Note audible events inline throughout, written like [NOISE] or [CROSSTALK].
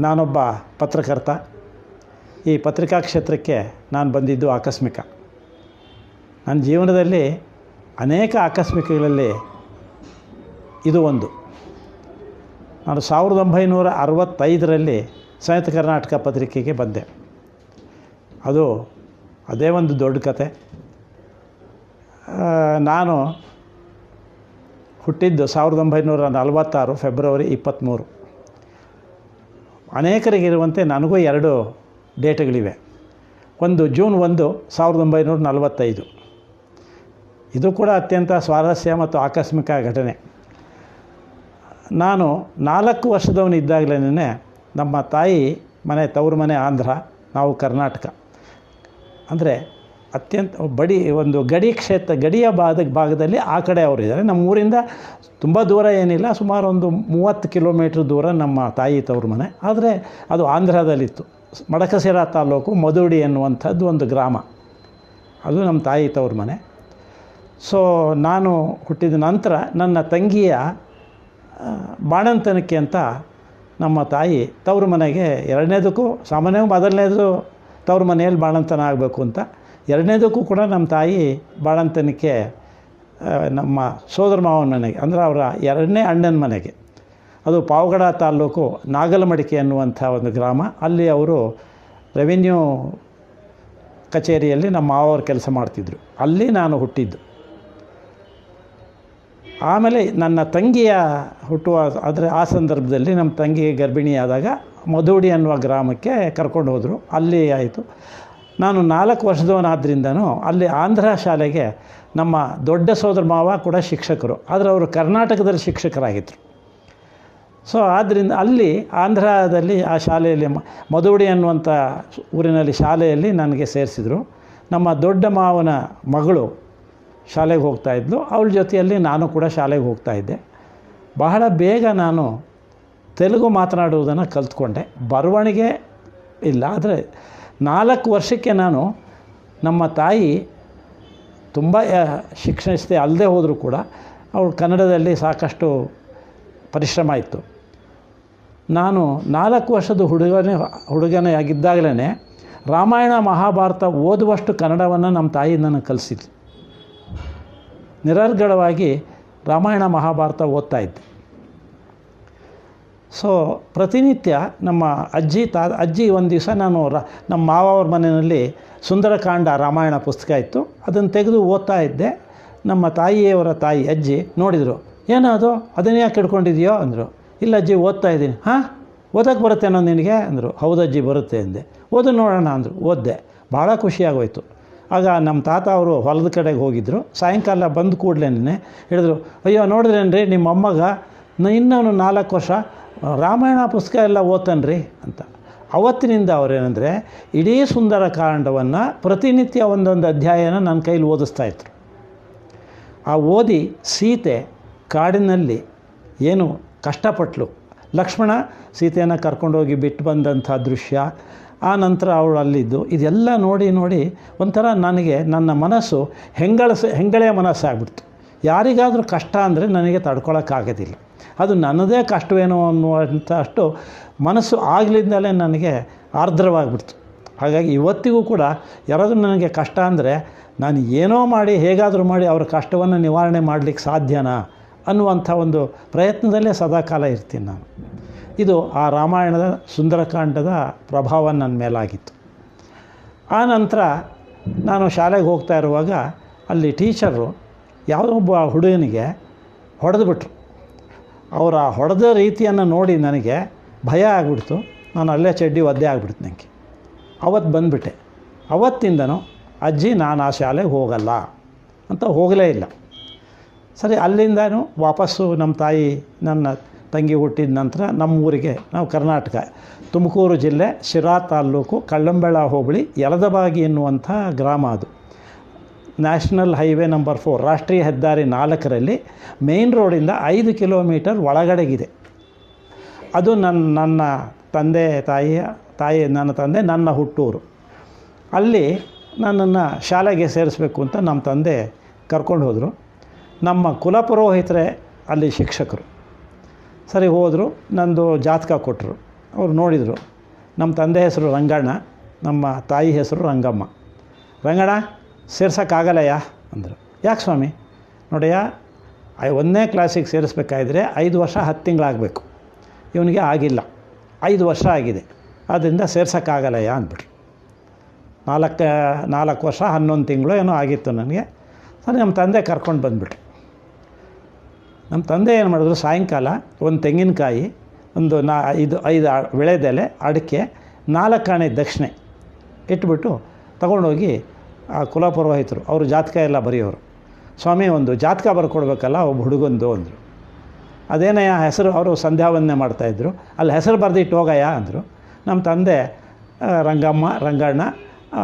ನಾನೊಬ್ಬ ಪತ್ರಕರ್ತ. ಈ ಪತ್ರಿಕಾ ಕ್ಷೇತ್ರಕ್ಕೆ ನಾನು ಬಂದಿದ್ದು ಆಕಸ್ಮಿಕ. ನನ್ನ ಜೀವನದಲ್ಲಿ ಅನೇಕ ಆಕಸ್ಮಿಕಗಳಲ್ಲಿ ಇದು ಒಂದು. ನಾನು ಸಾವಿರದ ಒಂಬೈನೂರ ಅರವತ್ತೈದರಲ್ಲಿ ಸಂಯುಕ್ತ ಕರ್ನಾಟಕ ಪತ್ರಿಕೆಗೆ ಬಂದೆ. ಅದು ಅದೇ ಒಂದು ದೊಡ್ಡ ಕತೆ. ನಾನು ಹುಟ್ಟಿದ್ದು ಸಾವಿರದ ಒಂಬೈನೂರ ನಲವತ್ತಾರು ಫೆಬ್ರವರಿ ಇಪ್ಪತ್ತ್ಮೂರು ಅನೇಕರಿಗಿರುವಂತೆ ನನಗೂ ಎರಡು ಡೇಟ್ಗಳಿವೆ. ಒಂದು ಜೂನ್ ಒಂದು, ಸಾವಿರದ ಒಂಬೈನೂರ ನಲವತ್ತೈದು. ಇದು ಕೂಡ ಅತ್ಯಂತ ಸ್ವಾರಸ್ಯ ಮತ್ತು ಆಕಸ್ಮಿಕ ಘಟನೆ. ನಾನು ನಾಲ್ಕು ವರ್ಷದವನಿದ್ದಾಗಲೇ ನಮ್ಮ ತಾಯಿ ಮನೆ, ತವ್ರ ಮನೆ ಆಂಧ್ರ, ನಾವು ಕರ್ನಾಟಕ. ಅಂದರೆ ಅತ್ಯಂತ ಬಡಿ ಒಂದು ಗಡಿ ಕ್ಷೇತ್ರ, ಗಡಿಯ ಭಾಗ, ಭಾಗದಲ್ಲಿ ಆ ಕಡೆ ಅವರಿದ್ದಾರೆ ನಮ್ಮ ಊರಿಂದ ತುಂಬ ದೂರ ಏನಿಲ್ಲ, ಸುಮಾರು ಒಂದು ಮೂವತ್ತು ಕಿಲೋಮೀಟ್ರ್ ದೂರ ನಮ್ಮ ತಾಯಿ ತವರು ಮನೆ. ಆದರೆ ಅದು ಆಂಧ್ರದಲ್ಲಿತ್ತು. ಮಡಕಸಿರ ತಾಲೂಕು ಮಧುಡಿ ಎನ್ನುವಂಥದ್ದು ಒಂದು ಗ್ರಾಮ. ಅದು ನಮ್ಮ ತಾಯಿ ತವ್ರ ಮನೆ. ಸೊ ನಾನು ಹುಟ್ಟಿದ ನಂತರ ನನ್ನ ತಂಗಿಯ ಬಾಣಂತನಕ್ಕೆ ಅಂತ ನಮ್ಮ ತಾಯಿ ತವ್ರ ಮನೆಗೆ ಎರಡನೇದಕ್ಕೂ, ಸಾಮಾನ್ಯವಾಗಿ ಮೊದಲನೇದು ತವ್ರ ಮನೆಯಲ್ಲಿ ಬಾಣಂತನ ಆಗಬೇಕು ಅಂತ ಎರಡನೇದಕ್ಕೂ ಕೂಡ ನಮ್ಮ ತಾಯಿ ಬಾಳಂತನಕ್ಕೆ ನಮ್ಮ ಸೋದರ ಮಾವನ ಮನೆಗೆ, ಅಂದರೆ ಅವರ ಎರಡನೇ ಅಣ್ಣನ ಮನೆಗೆ. ಅದು ಪಾವಗಡ ತಾಲ್ಲೂಕು ನಾಗಲಮಡಿಕೆ ಅನ್ನುವಂಥ ಒಂದು ಗ್ರಾಮ. ಅಲ್ಲಿ ಅವರು ರೆವಿನ್ಯೂ ಕಚೇರಿಯಲ್ಲಿ ನಮ್ಮ ಮಾವವರು ಕೆಲಸ ಮಾಡ್ತಿದ್ದರು ಅಲ್ಲಿ ನಾನು ಹುಟ್ಟಿದ್ದು. ಆಮೇಲೆ ನನ್ನ ತಂಗಿಯ ಹುಟ್ಟುವ, ಆದರೆ ಆ ಸಂದರ್ಭದಲ್ಲಿ ನಮ್ಮ ತಂಗಿ ಗರ್ಭಿಣಿಯಾದಾಗ ಮಧುಡಿ ಅನ್ನುವ ಗ್ರಾಮಕ್ಕೆ ಕರ್ಕೊಂಡು ಹೋದರು. ಅಲ್ಲಿ ಆಯಿತು. ನಾನು ನಾಲ್ಕು ವರ್ಷದವನಾದ್ರಿಂದನೂ ಅಲ್ಲಿ ಆಂಧ್ರ ಶಾಲೆಗೆ ನಮ್ಮ ದೊಡ್ಡ ಸೋದರ ಮಾವ ಕೂಡ ಶಿಕ್ಷಕರು, ಆದರೆ ಅವರು ಕರ್ನಾಟಕದಲ್ಲಿ ಶಿಕ್ಷಕರಾಗಿದ್ದರು ಸೊ ಆದ್ದರಿಂದ ಅಲ್ಲಿ ಆಂಧ್ರದಲ್ಲಿ ಆ ಶಾಲೆಯಲ್ಲಿ ಮಧುಡಿ ಅನ್ನುವಂಥ ಊರಿನಲ್ಲಿ ಶಾಲೆಯಲ್ಲಿ ನನಗೆ ಸೇರಿಸಿದರು. ನಮ್ಮ ದೊಡ್ಡ ಮಾವನ ಮಗಳು ಶಾಲೆಗೆ ಹೋಗ್ತಾ ಇದ್ಲು. ಅವಳ ಜೊತೆಯಲ್ಲಿ ನಾನು ಕೂಡ ಶಾಲೆಗೆ ಹೋಗ್ತಾ ಇದ್ದೆ. ಬಹಳ ಬೇಗ ನಾನು ತೆಲುಗು ಮಾತನಾಡುವುದನ್ನು ಕಲ್ತ್ಕೊಂಡೆ. ಬರವಣಿಗೆ ಇಲ್ಲ, ಆದರೆ ನಾಲ್ಕು ವರ್ಷಕ್ಕೆ ನಾನು ನಮ್ಮ ತಾಯಿ ತುಂಬ ಶಿಕ್ಷಣಿಸದೆ ಅಲ್ಲದೆ ಹೋದರೂ ಕೂಡ ಅವಳು ಕನ್ನಡದಲ್ಲಿ ಸಾಕಷ್ಟು ಪರಿಶ್ರಮ ಇತ್ತು. ನಾನು ನಾಲ್ಕು ವರ್ಷದ ಹುಡುಗನೇ ಹುಡುಗನೆಯಾಗಿದ್ದಾಗಲೇ ರಾಮಾಯಣ ಮಹಾಭಾರತ ಓದುವಷ್ಟು ಕನ್ನಡವನ್ನು ನಮ್ಮ ತಾಯಿ ನನಗೆ ಕಲಿಸಿದ್ಲು. ನಿರರ್ಗಳವಾಗಿ ರಾಮಾಯಣ ಮಹಾಭಾರತ ಓದ್ತಾ ಇದ್ದೆ. ಸೊ ಪ್ರತಿನಿತ್ಯ ನಮ್ಮ ಅಜ್ಜಿ ತಾ, ಅಜ್ಜಿ ಒಂದು ದಿವಸ ನಾನು ರ, ನಮ್ಮ ಮಾವವ್ರ ಮನೆಯಲ್ಲಿ ಸುಂದರಕಾಂಡ ರಾಮಾಯಣ ಪುಸ್ತಕ ಇತ್ತು. ಅದನ್ನು ತೆಗೆದು ಓದ್ತಾ ಇದ್ದೆ. ನಮ್ಮ ತಾಯಿಯವರ ತಾಯಿ, ಅಜ್ಜಿ ನೋಡಿದರು. ಏನೋ ಅದು? ಅದನ್ನು ಯಾಕೆ ಹಿಡ್ಕೊಂಡಿದೆಯೋ? ಅಂದರು. ಇಲ್ಲ ಅಜ್ಜಿ, ಓದ್ತಾ ಇದ್ದೀನಿ. ಹಾಂ? ಓದೋಕ್ಕೆ ಬರುತ್ತೇನೋ ನಿನಗೆ? ಅಂದರು. ಹೌದು ಅಜ್ಜಿ, ಬರುತ್ತೆ ಅಂದೆ. ಓದು ನೋಡೋಣ ಅಂದರು. ಓದಿದೆ. ಭಾಳ ಖುಷಿಯಾಗೋಯ್ತು ಆಗ ನಮ್ಮ ತಾತ ಅವರು ಹೊಲದ ಕಡೆಗೆ ಹೋಗಿದ್ದರು ಸಾಯಂಕಾಲ ಬಂದು ಕೂಡಲೇ ಹೇಳಿದ್ರು, ಅಯ್ಯೋ, ನೋಡಿದ್ರೇನ್ರಿ, ನಿಮ್ಮ ಅಮ್ಮಗ ಇನ್ನೂ ನಾಲ್ಕು ವರ್ಷ ರಾಮಾಯಣ ಪುಸ್ತಕ ಎಲ್ಲ ಓದ್ತಾನ್ರಿ ಅಂತ. ಅವತ್ತಿನಿಂದ ಅವರೇನೆಂದರೆ, ಇಡೀ ಸುಂದರ ಕಾಂಡವನ್ನು ಪ್ರತಿನಿತ್ಯ ಒಂದೊಂದು ಅಧ್ಯಾಯನ ನನ್ನ ಕೈಲಿ ಓದಿಸ್ತಾ ಇದ್ರು. ಆ ಓದಿ ಸೀತೆ ಕಾಡಿನಲ್ಲಿ ಏನು ಕಷ್ಟಪಟ್ಲು. ಲಕ್ಷ್ಮಣ ಸೀತೆಯನ್ನು ಕರ್ಕೊಂಡೋಗಿ ಬಿಟ್ಟು ಬಂದಂಥ ದೃಶ್ಯ, ಆ ನಂತರ ಅವಳು ಅಲ್ಲಿದ್ದು, ಇದೆಲ್ಲ ನೋಡಿ ನೋಡಿ ಒಂಥರ ನನಗೆ ನನ್ನ ಮನಸ್ಸು ಹೆಂಗಳಸ, ಹೆಂಗಳೆಯ ಮನಸ್ಸಾಗ್ಬಿಡ್ತು. ಯಾರಿಗಾದರೂ ಕಷ್ಟ ಅಂದರೆ ನನಗೆ ತಡ್ಕೊಳಕ್ಕಾಗೋದಿಲ್ಲ. ಅದು ನನ್ನದೇ ಕಷ್ಟವೇನೋ ಅನ್ನುವಂಥ ಅಷ್ಟು ಮನಸ್ಸು ಆಗಲಿಂದಲೇ ನನಗೆ ಆರ್ದ್ರವಾಗಿಬಿಡ್ತು. ಹಾಗಾಗಿ ಇವತ್ತಿಗೂ ಕೂಡ ಯಾರಾದರೂ ನನಗೆ ಕಷ್ಟ ಅಂದರೆ ನಾನು ಏನೋ ಮಾಡಿ ಹೇಗಾದರೂ ಮಾಡಿ ಅವರ ಕಷ್ಟವನ್ನು ನಿವಾರಣೆ ಮಾಡಲಿಕ್ಕೆ ಸಾಧ್ಯನಾ ಅನ್ನುವಂಥ ಒಂದು ಪ್ರಯತ್ನದಲ್ಲೇ ಸದಾಕಾಲ ಇರ್ತೀನಿ ನಾನು. ಇದು ಆ ರಾಮಾಯಣದ ಸುಂದರಕಾಂಡದ ಪ್ರಭಾವ ನನ್ನ ಮೇಲಾಗಿತ್ತು. ಆ ನಂತರ ನಾನು ಶಾಲೆಗೆ ಹೋಗ್ತಾ ಇರುವಾಗ ಅಲ್ಲಿ ಟೀಚರು ಯಾವುದೋ ಒಬ್ಬ ಹುಡುಗನಿಗೆ ಹೊಡೆದುಬಿಟ್ರು. ಅವರ ಹೊಡೆದ ರೀತಿಯನ್ನು ನೋಡಿ ನನಗೆ ಭಯ ಆಗಿಬಿಡ್ತು. ನಾನು ಅಲ್ಲೇ ಚಡ್ಡಿ ಒದ್ದೆ ಆಗಿಬಿಡ್ತು ನನಗೆ ಅವತ್ತು ಬಂದುಬಿಟ್ಟೆ. ಅವತ್ತಿಂದನೂ, ಅಜ್ಜಿ, ನಾನು ಆ ಶಾಲೆಗೆ ಹೋಗಲ್ಲ ಅಂತ ಹೋಗಲೇ ಇಲ್ಲ. ಸರಿ, ಅಲ್ಲಿಂದನೂ ವಾಪಸ್ಸು ನಮ್ಮ ತಾಯಿ, ನನ್ನ ತಂಗಿ ಹುಟ್ಟಿದ ನಂತರ ನಮ್ಮ ಊರಿಗೆ ನಾವು ಕರ್ನಾಟಕ, ತುಮಕೂರು ಜಿಲ್ಲೆ ಶಿರಾ ತಾಲ್ಲೂಕು ಕಳ್ಳಂಬೆಳ ಹೋಬಳಿ, ಯಲದಬಾಗಿ ಎನ್ನುವಂಥ ಗ್ರಾಮ ಅದು. ನ್ಯಾಷನಲ್ ಹೈವೇ ನಂಬರ್ ಫೋರ್, ರಾಷ್ಟ್ರೀಯ ಹೆದ್ದಾರಿ ನಾಲ್ಕರಲ್ಲಿ ಮೇನ್ ರೋಡಿಂದ ಐದು ಕಿಲೋಮೀಟರ್ ಒಳಗಡೆಗಿದೆ. ಅದು ನನ್ನ ನನ್ನ ತಂದೆ ತಾಯಿಯ ತಾಯಿ, ನನ್ನ ತಂದೆ, ನನ್ನ ಹುಟ್ಟೂರು. ಅಲ್ಲಿ ನನ್ನನ್ನು ಶಾಲೆಗೆ ಸೇರಿಸ್ಬೇಕು ಅಂತ ನಮ್ಮ ತಂದೆ ಕರ್ಕೊಂಡು ಹೋದರು. ನಮ್ಮ ಕುಲಪುರೋಹಿತರೇ ಅಲ್ಲಿ ಶಿಕ್ಷಕರು. ಸರಿ, ಹೋದರು, ನಂದು ಜಾತಕ ಕೊಟ್ಟರು ಅವರು ನೋಡಿದರು, ನಮ್ಮ ತಂದೆ ಹೆಸರು ರಂಗಣ್ಣ, ನಮ್ಮ ತಾಯಿ ಹೆಸರು ರಂಗಮ್ಮ. ರಂಗಣ್ಣ ಸೇರ್ಸೋಕ್ಕಾಗಲ್ಲಯ್ಯ? ಅಂದರು. ಯಾಕೆ ಸ್ವಾಮಿ? ನೋಡಯ್ಯ ಒಂದನೇ ಕ್ಲಾಸಿಗೆ ಸೇರಿಸ್ಬೇಕಾದ್ರೆ ಐದು ವರ್ಷ ಹತ್ತು ತಿಂಗಳಾಗಬೇಕು. ಇವನಿಗೆ ಆಗಿಲ್ಲ. ಐದು ವರ್ಷ ಆಗಿದೆ. ಆದ್ದರಿಂದ ಸೇರ್ಸೋಕ್ಕಾಗಲ್ಲಯ್ಯ ಅಂದ್ಬಿಟ್ರು ನಾಲ್ಕು ನಾಲ್ಕು ವರ್ಷ ಹನ್ನೊಂದು ತಿಂಗಳು ಏನೋ ಆಗಿತ್ತು ನನಗೆ. ಸರಿ, ನಮ್ಮ ತಂದೆ ಕರ್ಕೊಂಡು ಬಂದುಬಿಟ್ರು ನಮ್ಮ ತಂದೆ ಏನು ಮಾಡಿದ್ರು, ಸಾಯಂಕಾಲ ಒಂದು ತೆಂಗಿನಕಾಯಿ, ಒಂದು ನಾ ಐದು ಐದು ವಿಳೆದೆಲೆ ಅಡಿಕೆ, ನಾಲ್ಕು ಆಣೆ ದಕ್ಷಿಣೆ ಇಟ್ಬಿಟ್ಟು ತಗೊಂಡೋಗಿ ಆ ಕುಲಪುರೋಹಿತರು, ಅವರು ಜಾತಕ ಎಲ್ಲ ಬರೆಯೋರು. ಸ್ವಾಮಿ, ಒಂದು ಜಾತಕ ಬರ್ಕೊಡ್ಬೇಕಲ್ಲ, ಒಬ್ಬ ಹುಡುಗಂದು ಅಂದರು. ಅದೇನಯ್ಯ, ಹೆಸರು, ಅವರು ಸಂಧ್ಯಾ ವಂದನೆ ಮಾಡ್ತಾಯಿದ್ರು ಅಲ್ಲಿ ಹೆಸರು ಬರೆದಿಟ್ಟು ಹೋಗಯ್ಯ ಅಂದರು. ನಮ್ಮ ತಂದೆ ರಂಗಮ್ಮ, ರಂಗಣ್ಣ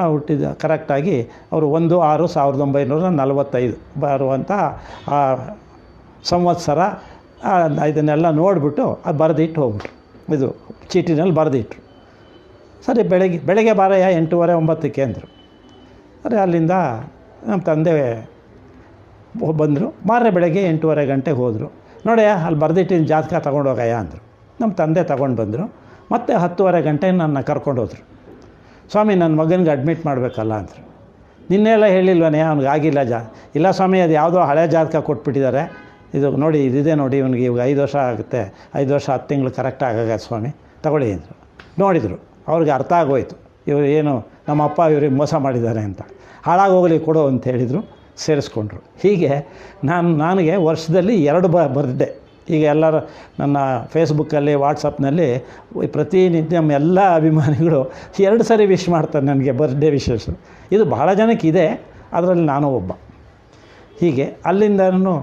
ಹುಟ್ಟಿದ ಕರೆಕ್ಟಾಗಿ ಅವರು ಒಂದು ಆರು ಸಾವಿರದ ಒಂಬೈನೂರ ನಲವತ್ತೈದು ಬರುವಂಥ ಆ ಸಂವತ್ಸರ ಇದನ್ನೆಲ್ಲ ನೋಡಿಬಿಟ್ಟು ಅದು ಬರೆದಿಟ್ಟು ಹೋಗ್ಬಿಟ್ರು. ಇದು ಚೀಟಿನಲ್ಲಿ ಬರೆದಿಟ್ರು. ಸರಿ, ಬೆಳಗ್ಗೆ ಬೆಳಗ್ಗೆ ಬಾರಯ್ಯ, ಎಂಟೂವರೆ, ಒಂಬತ್ತಕ್ಕೆ ಅಂದರು. ಸರಿ ಅಲ್ಲಿಂದ ನಮ್ಮ ತಂದೆ ಬಂದರು. ಮಾರನೇ ಬೆಳಗ್ಗೆ ಎಂಟೂವರೆ ಗಂಟೆಗೆ ಹೋದರು. ನೋಡಿ ಅಲ್ಲಿ ಬರೆದಿಟ್ಟಿನ ಜಾತಕ ತೊಗೊಂಡೋಗಯ್ಯ ಅಂದರು. ನಮ್ಮ ತಂದೆ ತಗೊಂಡು ಬಂದರು. ಮತ್ತೆ ಹತ್ತುವರೆ ಗಂಟೆ ನನ್ನ ಕರ್ಕೊಂಡು ಹೋದರು. ಸ್ವಾಮಿ, ನನ್ನ ಮಗನಿಗೆ ಅಡ್ಮಿಟ್ ಮಾಡಬೇಕಲ್ಲ ಅಂದರು. ನಿನ್ನೆಲ್ಲ ಹೇಳಿಲ್ವನೇ, ಅವ್ನಿಗೆ ಆಗಿಲ್ಲ ಜಾ. ಇಲ್ಲ ಸ್ವಾಮಿ, ಅದು ಯಾವುದೋ ಹಳೆ ಜಾತಕ ಕೊಟ್ಬಿಟ್ಟಿದ್ದಾರೆ. ಇದು ನೋಡಿ, ಇದಿದೆ ನೋಡಿ, ಇವನಿಗೆ ಇವಾಗ ಐದು ವರ್ಷ ಆಗುತ್ತೆ. ಐದು ವರ್ಷ, ಹತ್ತು ತಿಂಗಳು ಕರೆಕ್ಟ್ ಆಗಾಗ ಸ್ವಾಮಿ. ತಗೊಳ್ಳಿ ಅಂದರು. ನೋಡಿದರು. ಅವ್ರಿಗೆ ಅರ್ಥ ಆಗೋಯ್ತು. ಇವರು ಏನು ನಮ್ಮ ಅಪ್ಪ ಇವ್ರಿಗೆ ಮೋಸ ಮಾಡಿದ್ದಾರೆ ಅಂತ. ಹಾಳಾಗೋಗಲಿ ಕೊಡು ಅಂತ ಹೇಳಿದರು, ಸೇರಿಸ್ಕೊಂಡ್ರು. ಹೀಗೆ ನಾನು, ನನಗೆ ವರ್ಷದಲ್ಲಿ ಎರಡು ಬ ಬರ್ಡೆ ಈಗ ಎಲ್ಲರ ನನ್ನ ಫೇಸ್ಬುಕ್ಕಲ್ಲಿ, ವಾಟ್ಸಪ್ನಲ್ಲಿ ಪ್ರತಿನಿತ್ಯ ನಮ್ಮ ಎಲ್ಲ ಅಭಿಮಾನಿಗಳು ಎರಡು ಸರಿ ವಿಶ್ ಮಾಡ್ತಾರೆ ನನಗೆ ಬರ್ಡೇ ವಿಶೇಷ. ಇದು ಬಹಳ ಜನಕ್ಕೆ ಇದೆ, ಅದರಲ್ಲಿ ನಾನು ಒಬ್ಬ. ಹೀಗೆ ಅಲ್ಲಿಂದನೂ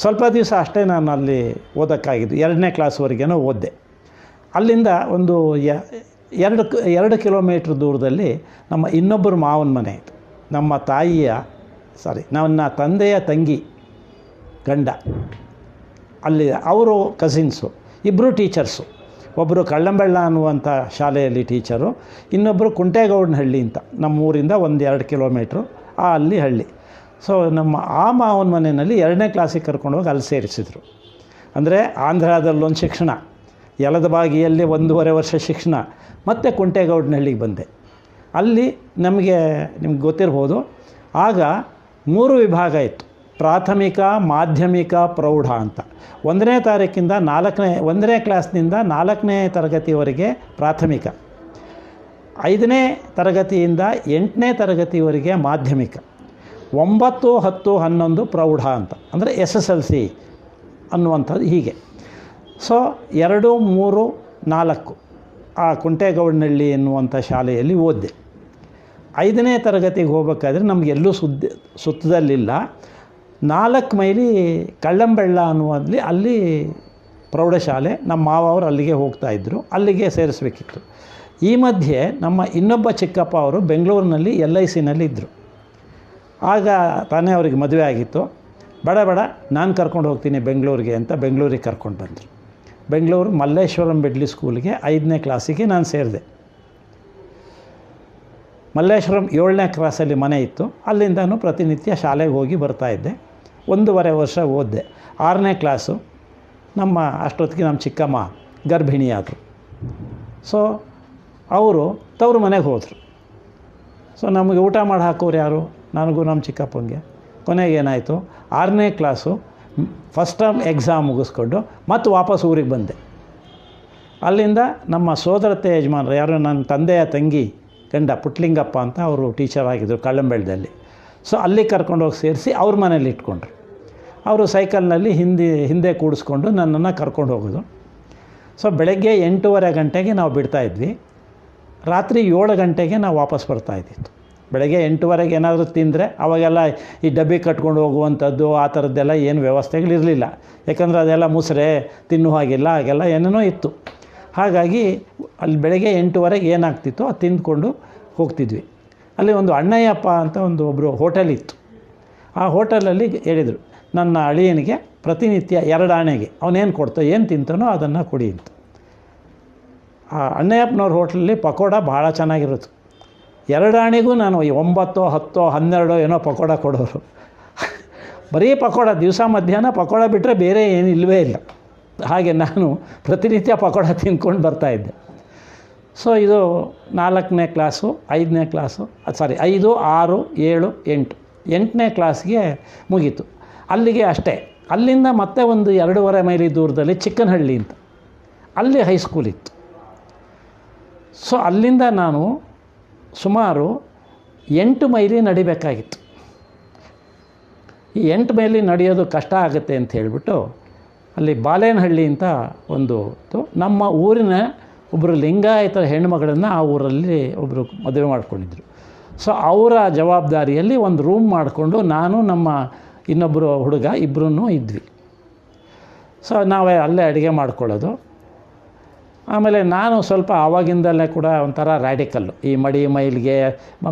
ಸ್ವಲ್ಪ ದಿವಸ ಅಷ್ಟೇ ನಾನು ಅಲ್ಲಿ ಓದೋಕ್ಕಾಗಿದ್ದು, ಎರಡನೇ ಕ್ಲಾಸ್ವರೆಗೇನೋ ಓದಿದೆ. ಅಲ್ಲಿಂದ ಒಂದು ಎರಡು ಎರಡು ಕಿಲೋಮೀಟ್ರ್ ದೂರದಲ್ಲಿ ನಮ್ಮ ಇನ್ನೊಬ್ಬರು ಮಾವನ ಮನೆ ಇತ್ತು ನಮ್ಮ ತಾಯಿಯ ಸಾರಿ ನನ್ನ ತಂದೆಯ ತಂಗಿ ಗಂಡ. ಅಲ್ಲಿ ಅವರು ಕಸಿನ್ಸು ಇಬ್ಬರು ಟೀಚರ್ಸು ಒಬ್ಬರು ಕಳ್ಳಂಬೆಳ್ಳ ಅನ್ನುವಂಥ ಶಾಲೆಯಲ್ಲಿ ಟೀಚರು ಇನ್ನೊಬ್ಬರು ಕುಂಟೇಗೌಡನಹಳ್ಳಿ ಅಂತ. ನಮ್ಮ ಊರಿಂದ ಒಂದು ಎರಡು ಕಿಲೋಮೀಟ್ರು ಆ ಅಲ್ಲಿ ಹಳ್ಳಿ. ಸೊ ನಮ್ಮ ಆ ಮಾವನ ಮನೆಯಲ್ಲಿ ಎರಡನೇ ಕ್ಲಾಸಿಗೆ ಕರ್ಕೊಂಡೋಗಿ ಅಲ್ಲಿ ಸೇರಿಸಿದರು. ಅಂದರೆ ಆಂಧ್ರದಲ್ಲೊಂದು ಶಿಕ್ಷಣ. ಯಲದಬಾಗಿಯಲ್ಲಿ ಒಂದೂವರೆ ವರ್ಷ ಶಿಕ್ಷಣ. ಮತ್ತು ಕುಂಟೆಗೌಡನಹಳ್ಳಿಗೆ ಬಂದೆ. ಅಲ್ಲಿ ನಮಗೆ ನಿಮ್ಗೆ ಗೊತ್ತಿರ್ಬೋದು, ಆಗ ಮೂರು ವಿಭಾಗ ಇತ್ತು. ಪ್ರಾಥಮಿಕ, ಮಾಧ್ಯಮಿಕ, ಪ್ರೌಢ ಅಂತ. ಒಂದನೇ ತಾರೀಕಿಂದ ನಾಲ್ಕನೇ, ಒಂದನೇ ಕ್ಲಾಸ್ನಿಂದ ನಾಲ್ಕನೇ ತರಗತಿವರೆಗೆ ಪ್ರಾಥಮಿಕ. ಐದನೇ ತರಗತಿಯಿಂದ ಎಂಟನೇ ತರಗತಿವರೆಗೆ ಮಾಧ್ಯಮಿಕ. ಒಂಬತ್ತು, ಹತ್ತು, ಹನ್ನೊಂದು ಪ್ರೌಢ ಅಂತ. ಅಂದರೆ ಎಸ್ ಎಸ್ ಎಲ್ ಸಿ ಅನ್ನುವಂಥದ್ದು ಹೀಗೆ. ಸೊ ಎರಡು, ಮೂರು, ನಾಲ್ಕು ಆ ಕುಂಟೆಗೌಡನಹಳ್ಳಿ ಎನ್ನುವಂಥ ಶಾಲೆಯಲ್ಲಿ ಓದಿದೆ. ಐದನೇ ತರಗತಿಗೆ ಹೋಗ್ಬೇಕಾದ್ರೆ ನಮ್ಗೆ ಎಲ್ಲೂ ಸುದ್ದಿ, ಸುತ್ತದಲ್ಲಿಲ್ಲ. ನಾಲ್ಕು ಮೈಲಿ ಕಳ್ಳಂಬೆಳ್ಳ ಅನ್ನುವಲ್ಲಿ ಅಲ್ಲಿ ಪ್ರೌಢಶಾಲೆ, ನಮ್ಮ ಮಾವ ಅವರು ಅಲ್ಲಿಗೆ ಹೋಗ್ತಾಯಿದ್ರು ಅಲ್ಲಿಗೆ ಸೇರಿಸ್ಬೇಕಿತ್ತು. ಈ ಮಧ್ಯೆ ನಮ್ಮ ಇನ್ನೊಬ್ಬ ಚಿಕ್ಕಪ್ಪ ಅವರು ಬೆಂಗಳೂರಿನಲ್ಲಿ ಎಲ್ ಐ ಸಿನಲ್ಲಿ ಇದ್ದರು ಆಗ ತಾನೇ ಅವ್ರಿಗೆ ಮದುವೆ ಆಗಿತ್ತು. ಬಡ ಬಡ, ನಾನು ಕರ್ಕೊಂಡು ಹೋಗ್ತೀನಿ ಬೆಂಗಳೂರಿಗೆ ಅಂತ ಬೆಂಗಳೂರಿಗೆ ಕರ್ಕೊಂಡು ಬಂದರು. ಬೆಂಗಳೂರು ಮಲ್ಲೇಶ್ವರಂ ಬಿಡ್ಲಿ ಸ್ಕೂಲಿಗೆ ಐದನೇ ಕ್ಲಾಸಿಗೆ ನಾನು ಸೇರಿದೆ. ಮಲ್ಲೇಶ್ವರಂ ಏಳನೇ ಕ್ಲಾಸಲ್ಲಿ ಮನೆ ಇತ್ತು. ಅಲ್ಲಿಂದನೂ ಪ್ರತಿನಿತ್ಯ ಶಾಲೆಗೆ ಹೋಗಿ ಬರ್ತಾಯಿದ್ದೆ ಒಂದೂವರೆ ವರ್ಷ ಓದಿದೆ. ಆರನೇ ಕ್ಲಾಸು ನಮ್ಮ ಅಷ್ಟೊತ್ತಿಗೆ ನಮ್ಮ ಚಿಕ್ಕಮ್ಮ ಗರ್ಭಿಣಿಯಾದರು. ಸೊ ಅವರು ತವ್ರ ಮನೆಗೆ ಹೋದರು. ಸೊ ನಮಗೆ ಊಟ ಮಾಡಿ ಹಾಕೋರು ಯಾರು? ನನಗೂ ನಮ್ಮ ಚಿಕ್ಕಪ್ಪಂಗೆ. ಕೊನೆಗೆ ಏನಾಯಿತು? ಆರನೇ ಕ್ಲಾಸು ಫಸ್ಟ್ ಟರ್ಮ್ ಎಕ್ಸಾಮ್ ಮುಗಿಸ್ಕೊಂಡು ಮತ್ತೆ ವಾಪಸ್ ಊರಿಗೆ ಬಂದೆ. ಅಲ್ಲಿಂದ ನಮ್ಮ ಸೋದರತೆ ಯಜಮಾನರು, ಯಾರು ನನ್ನ ತಂದೆಯ ತಂಗಿ ಗಂಡ ಪುಟ್ಲಿಂಗಪ್ಪ ಅಂತ ಅವರು ಟೀಚರ್ ಆಗಿದ್ದರು ಕಳ್ಳಂಬೆಳದಲ್ಲಿ. ಸೊ ಅಲ್ಲಿ ಕರ್ಕೊಂಡೋಗಿ ಸೇರಿಸಿ ಅವ್ರ ಮನೇಲಿ ಇಟ್ಕೊಂಡ್ರು. ಅವರು ಸೈಕಲ್ನಲ್ಲಿ ಹಿಂದೆ ಹಿಂದೆ ಕೂಡಿಸ್ಕೊಂಡು ನನ್ನನ್ನು ಕರ್ಕೊಂಡು ಹೋಗೋದು ಸೊ ಬೆಳಗ್ಗೆ ಎಂಟೂವರೆ ಗಂಟೆಗೆ ನಾವು ಬಿಡ್ತಾಯಿದ್ವಿ ರಾತ್ರಿ ಏಳು ಗಂಟೆಗೆ ನಾವು ವಾಪಸ್ ಬರ್ತಾಯಿದ್ದಿತ್ತು ಬೆಳಗ್ಗೆ ಎಂಟುವರೆಗೆ ಏನಾದರೂ ತಿಂದರೆ ಅವಾಗೆಲ್ಲ ಈ ಡಬ್ಬಿ ಕಟ್ಕೊಂಡು ಹೋಗುವಂಥದ್ದು ಆ ಥರದ್ದೆಲ್ಲ ಏನು ವ್ಯವಸ್ಥೆಗಳಿರಲಿಲ್ಲ ಯಾಕಂದರೆ ಅದೆಲ್ಲ ಮುಸ್ರೆ, ತಿನ್ನುವ ಹಾಗಿಲ್ಲ, ಹಾಗೆಲ್ಲ ಏನೇನೋ ಇತ್ತು. ಹಾಗಾಗಿ ಅಲ್ಲಿ ಬೆಳಗ್ಗೆ ಎಂಟುವರೆಗೆ ಏನಾಗ್ತಿತ್ತು ಅದು ತಿಂದ್ಕೊಂಡು ಹೋಗ್ತಿದ್ವಿ. ಅಲ್ಲಿ ಒಂದು ಅಣ್ಣಯ್ಯಪ್ಪ ಅಂತ ಒಂದು ಒಬ್ಬರು ಹೋಟೆಲ್ ಇತ್ತು. ಆ ಹೋಟೆಲಲ್ಲಿ ಹೇಳಿದರು, ನನ್ನ ಅಳಿಯನಿಗೆ ಪ್ರತಿನಿತ್ಯ ಎರಡು ಆಣೆಗೆ, ಅವನೇನು ಕೊಡ್ತೋ, ಏನು ತಿಂತಾನೋ ಅದನ್ನು ಕೊಡಿ ಅಂತ. ಆ ಅಣ್ಣಯ್ಯಪ್ಪನವ್ರ ಹೋಟ್ಲಲ್ಲಿ ಪಕೋಡ ಭಾಳ ಚೆನ್ನಾಗಿರುತ್ತೆ. ಎರಡು ಆಣೆಗೂ ನಾನು ಒಂಬತ್ತೋ, ಹತ್ತೋ, ಹನ್ನೆರಡೋ ಏನೋ ಪಕೋಡ ಕೊಡೋರು. ಬರೀ ಪಕೋಡ, ದಿವಸ ಮಧ್ಯಾಹ್ನ ಪಕೋಡ ಬಿಟ್ಟರೆ ಬೇರೆ ಏನು ಇಲ್ಲವೇ ಇಲ್ಲ. ಹಾಗೆ ನಾನು ಪ್ರತಿನಿತ್ಯ ಪಕೋಡ ತಿಂದ್ಕೊಂಡು ಬರ್ತಾಯಿದ್ದೆ ಸೊ ಇದು ನಾಲ್ಕನೇ ಕ್ಲಾಸು, ಐದನೇ ಕ್ಲಾಸು ಸಾರಿ ಐದು, ಆರು, ಏಳು, ಎಂಟು. ಎಂಟನೇ ಕ್ಲಾಸ್ಗೆ ಮುಗೀತು. ಅಲ್ಲಿಗೆ ಅಷ್ಟೇ. ಅಲ್ಲಿಂದ ಮತ್ತೆ ಒಂದು ಎರಡೂವರೆ ಮೈಲಿ ದೂರದಲ್ಲಿ ಚಿಕ್ಕನಹಳ್ಳಿ ಅಂತ. ಅಲ್ಲಿ ಹೈಸ್ಕೂಲ್ ಇತ್ತು. ಸೊ ಅಲ್ಲಿಂದ ನಾನು ಸುಮಾರು ಎಂಟು ಮೈಲಿ ನಡಿಬೇಕಾಗಿತ್ತು. ಈ ಎಂಟು ಮೈಲಿ ನಡೆಯೋದು ಕಷ್ಟ ಆಗುತ್ತೆ ಅಂತ ಹೇಳಿಬಿಟ್ಟು ಅಲ್ಲಿ ಬಾಲೇನಹಳ್ಳಿ ಅಂತ ಒಂದು. ನಮ್ಮ ಊರಿನ ಒಬ್ಬರು ಲಿಂಗಾಯತ ಹೆಣ್ಣುಮಗಳನ್ನು ಆ ಊರಲ್ಲಿ ಒಬ್ಬರು ಮದುವೆ ಮಾಡ್ಕೊಂಡಿದ್ರು. ಸೊ ಅವರ ಜವಾಬ್ದಾರಿಯಲ್ಲಿ ಒಂದು ರೂಮ್ ಮಾಡಿಕೊಂಡು ನಾನು, ನಮ್ಮ ಇನ್ನೊಬ್ಬರು ಹುಡುಗ ಇಬ್ಬರೂ ಇದ್ವಿ. ಸೊ ನಾವೇ ಅಲ್ಲೇ ಅಡುಗೆ ಮಾಡ್ಕೊಳ್ಳೋದು. ಆಮೇಲೆ ನಾನು ಸ್ವಲ್ಪ ಆವಾಗಿಂದಲೇ ಕೂಡ ಒಂಥರ ರ್ಯಾಡಿಕಲ್ಲು ಈ ಮಡಿ ಮೈಲ್ಗೆ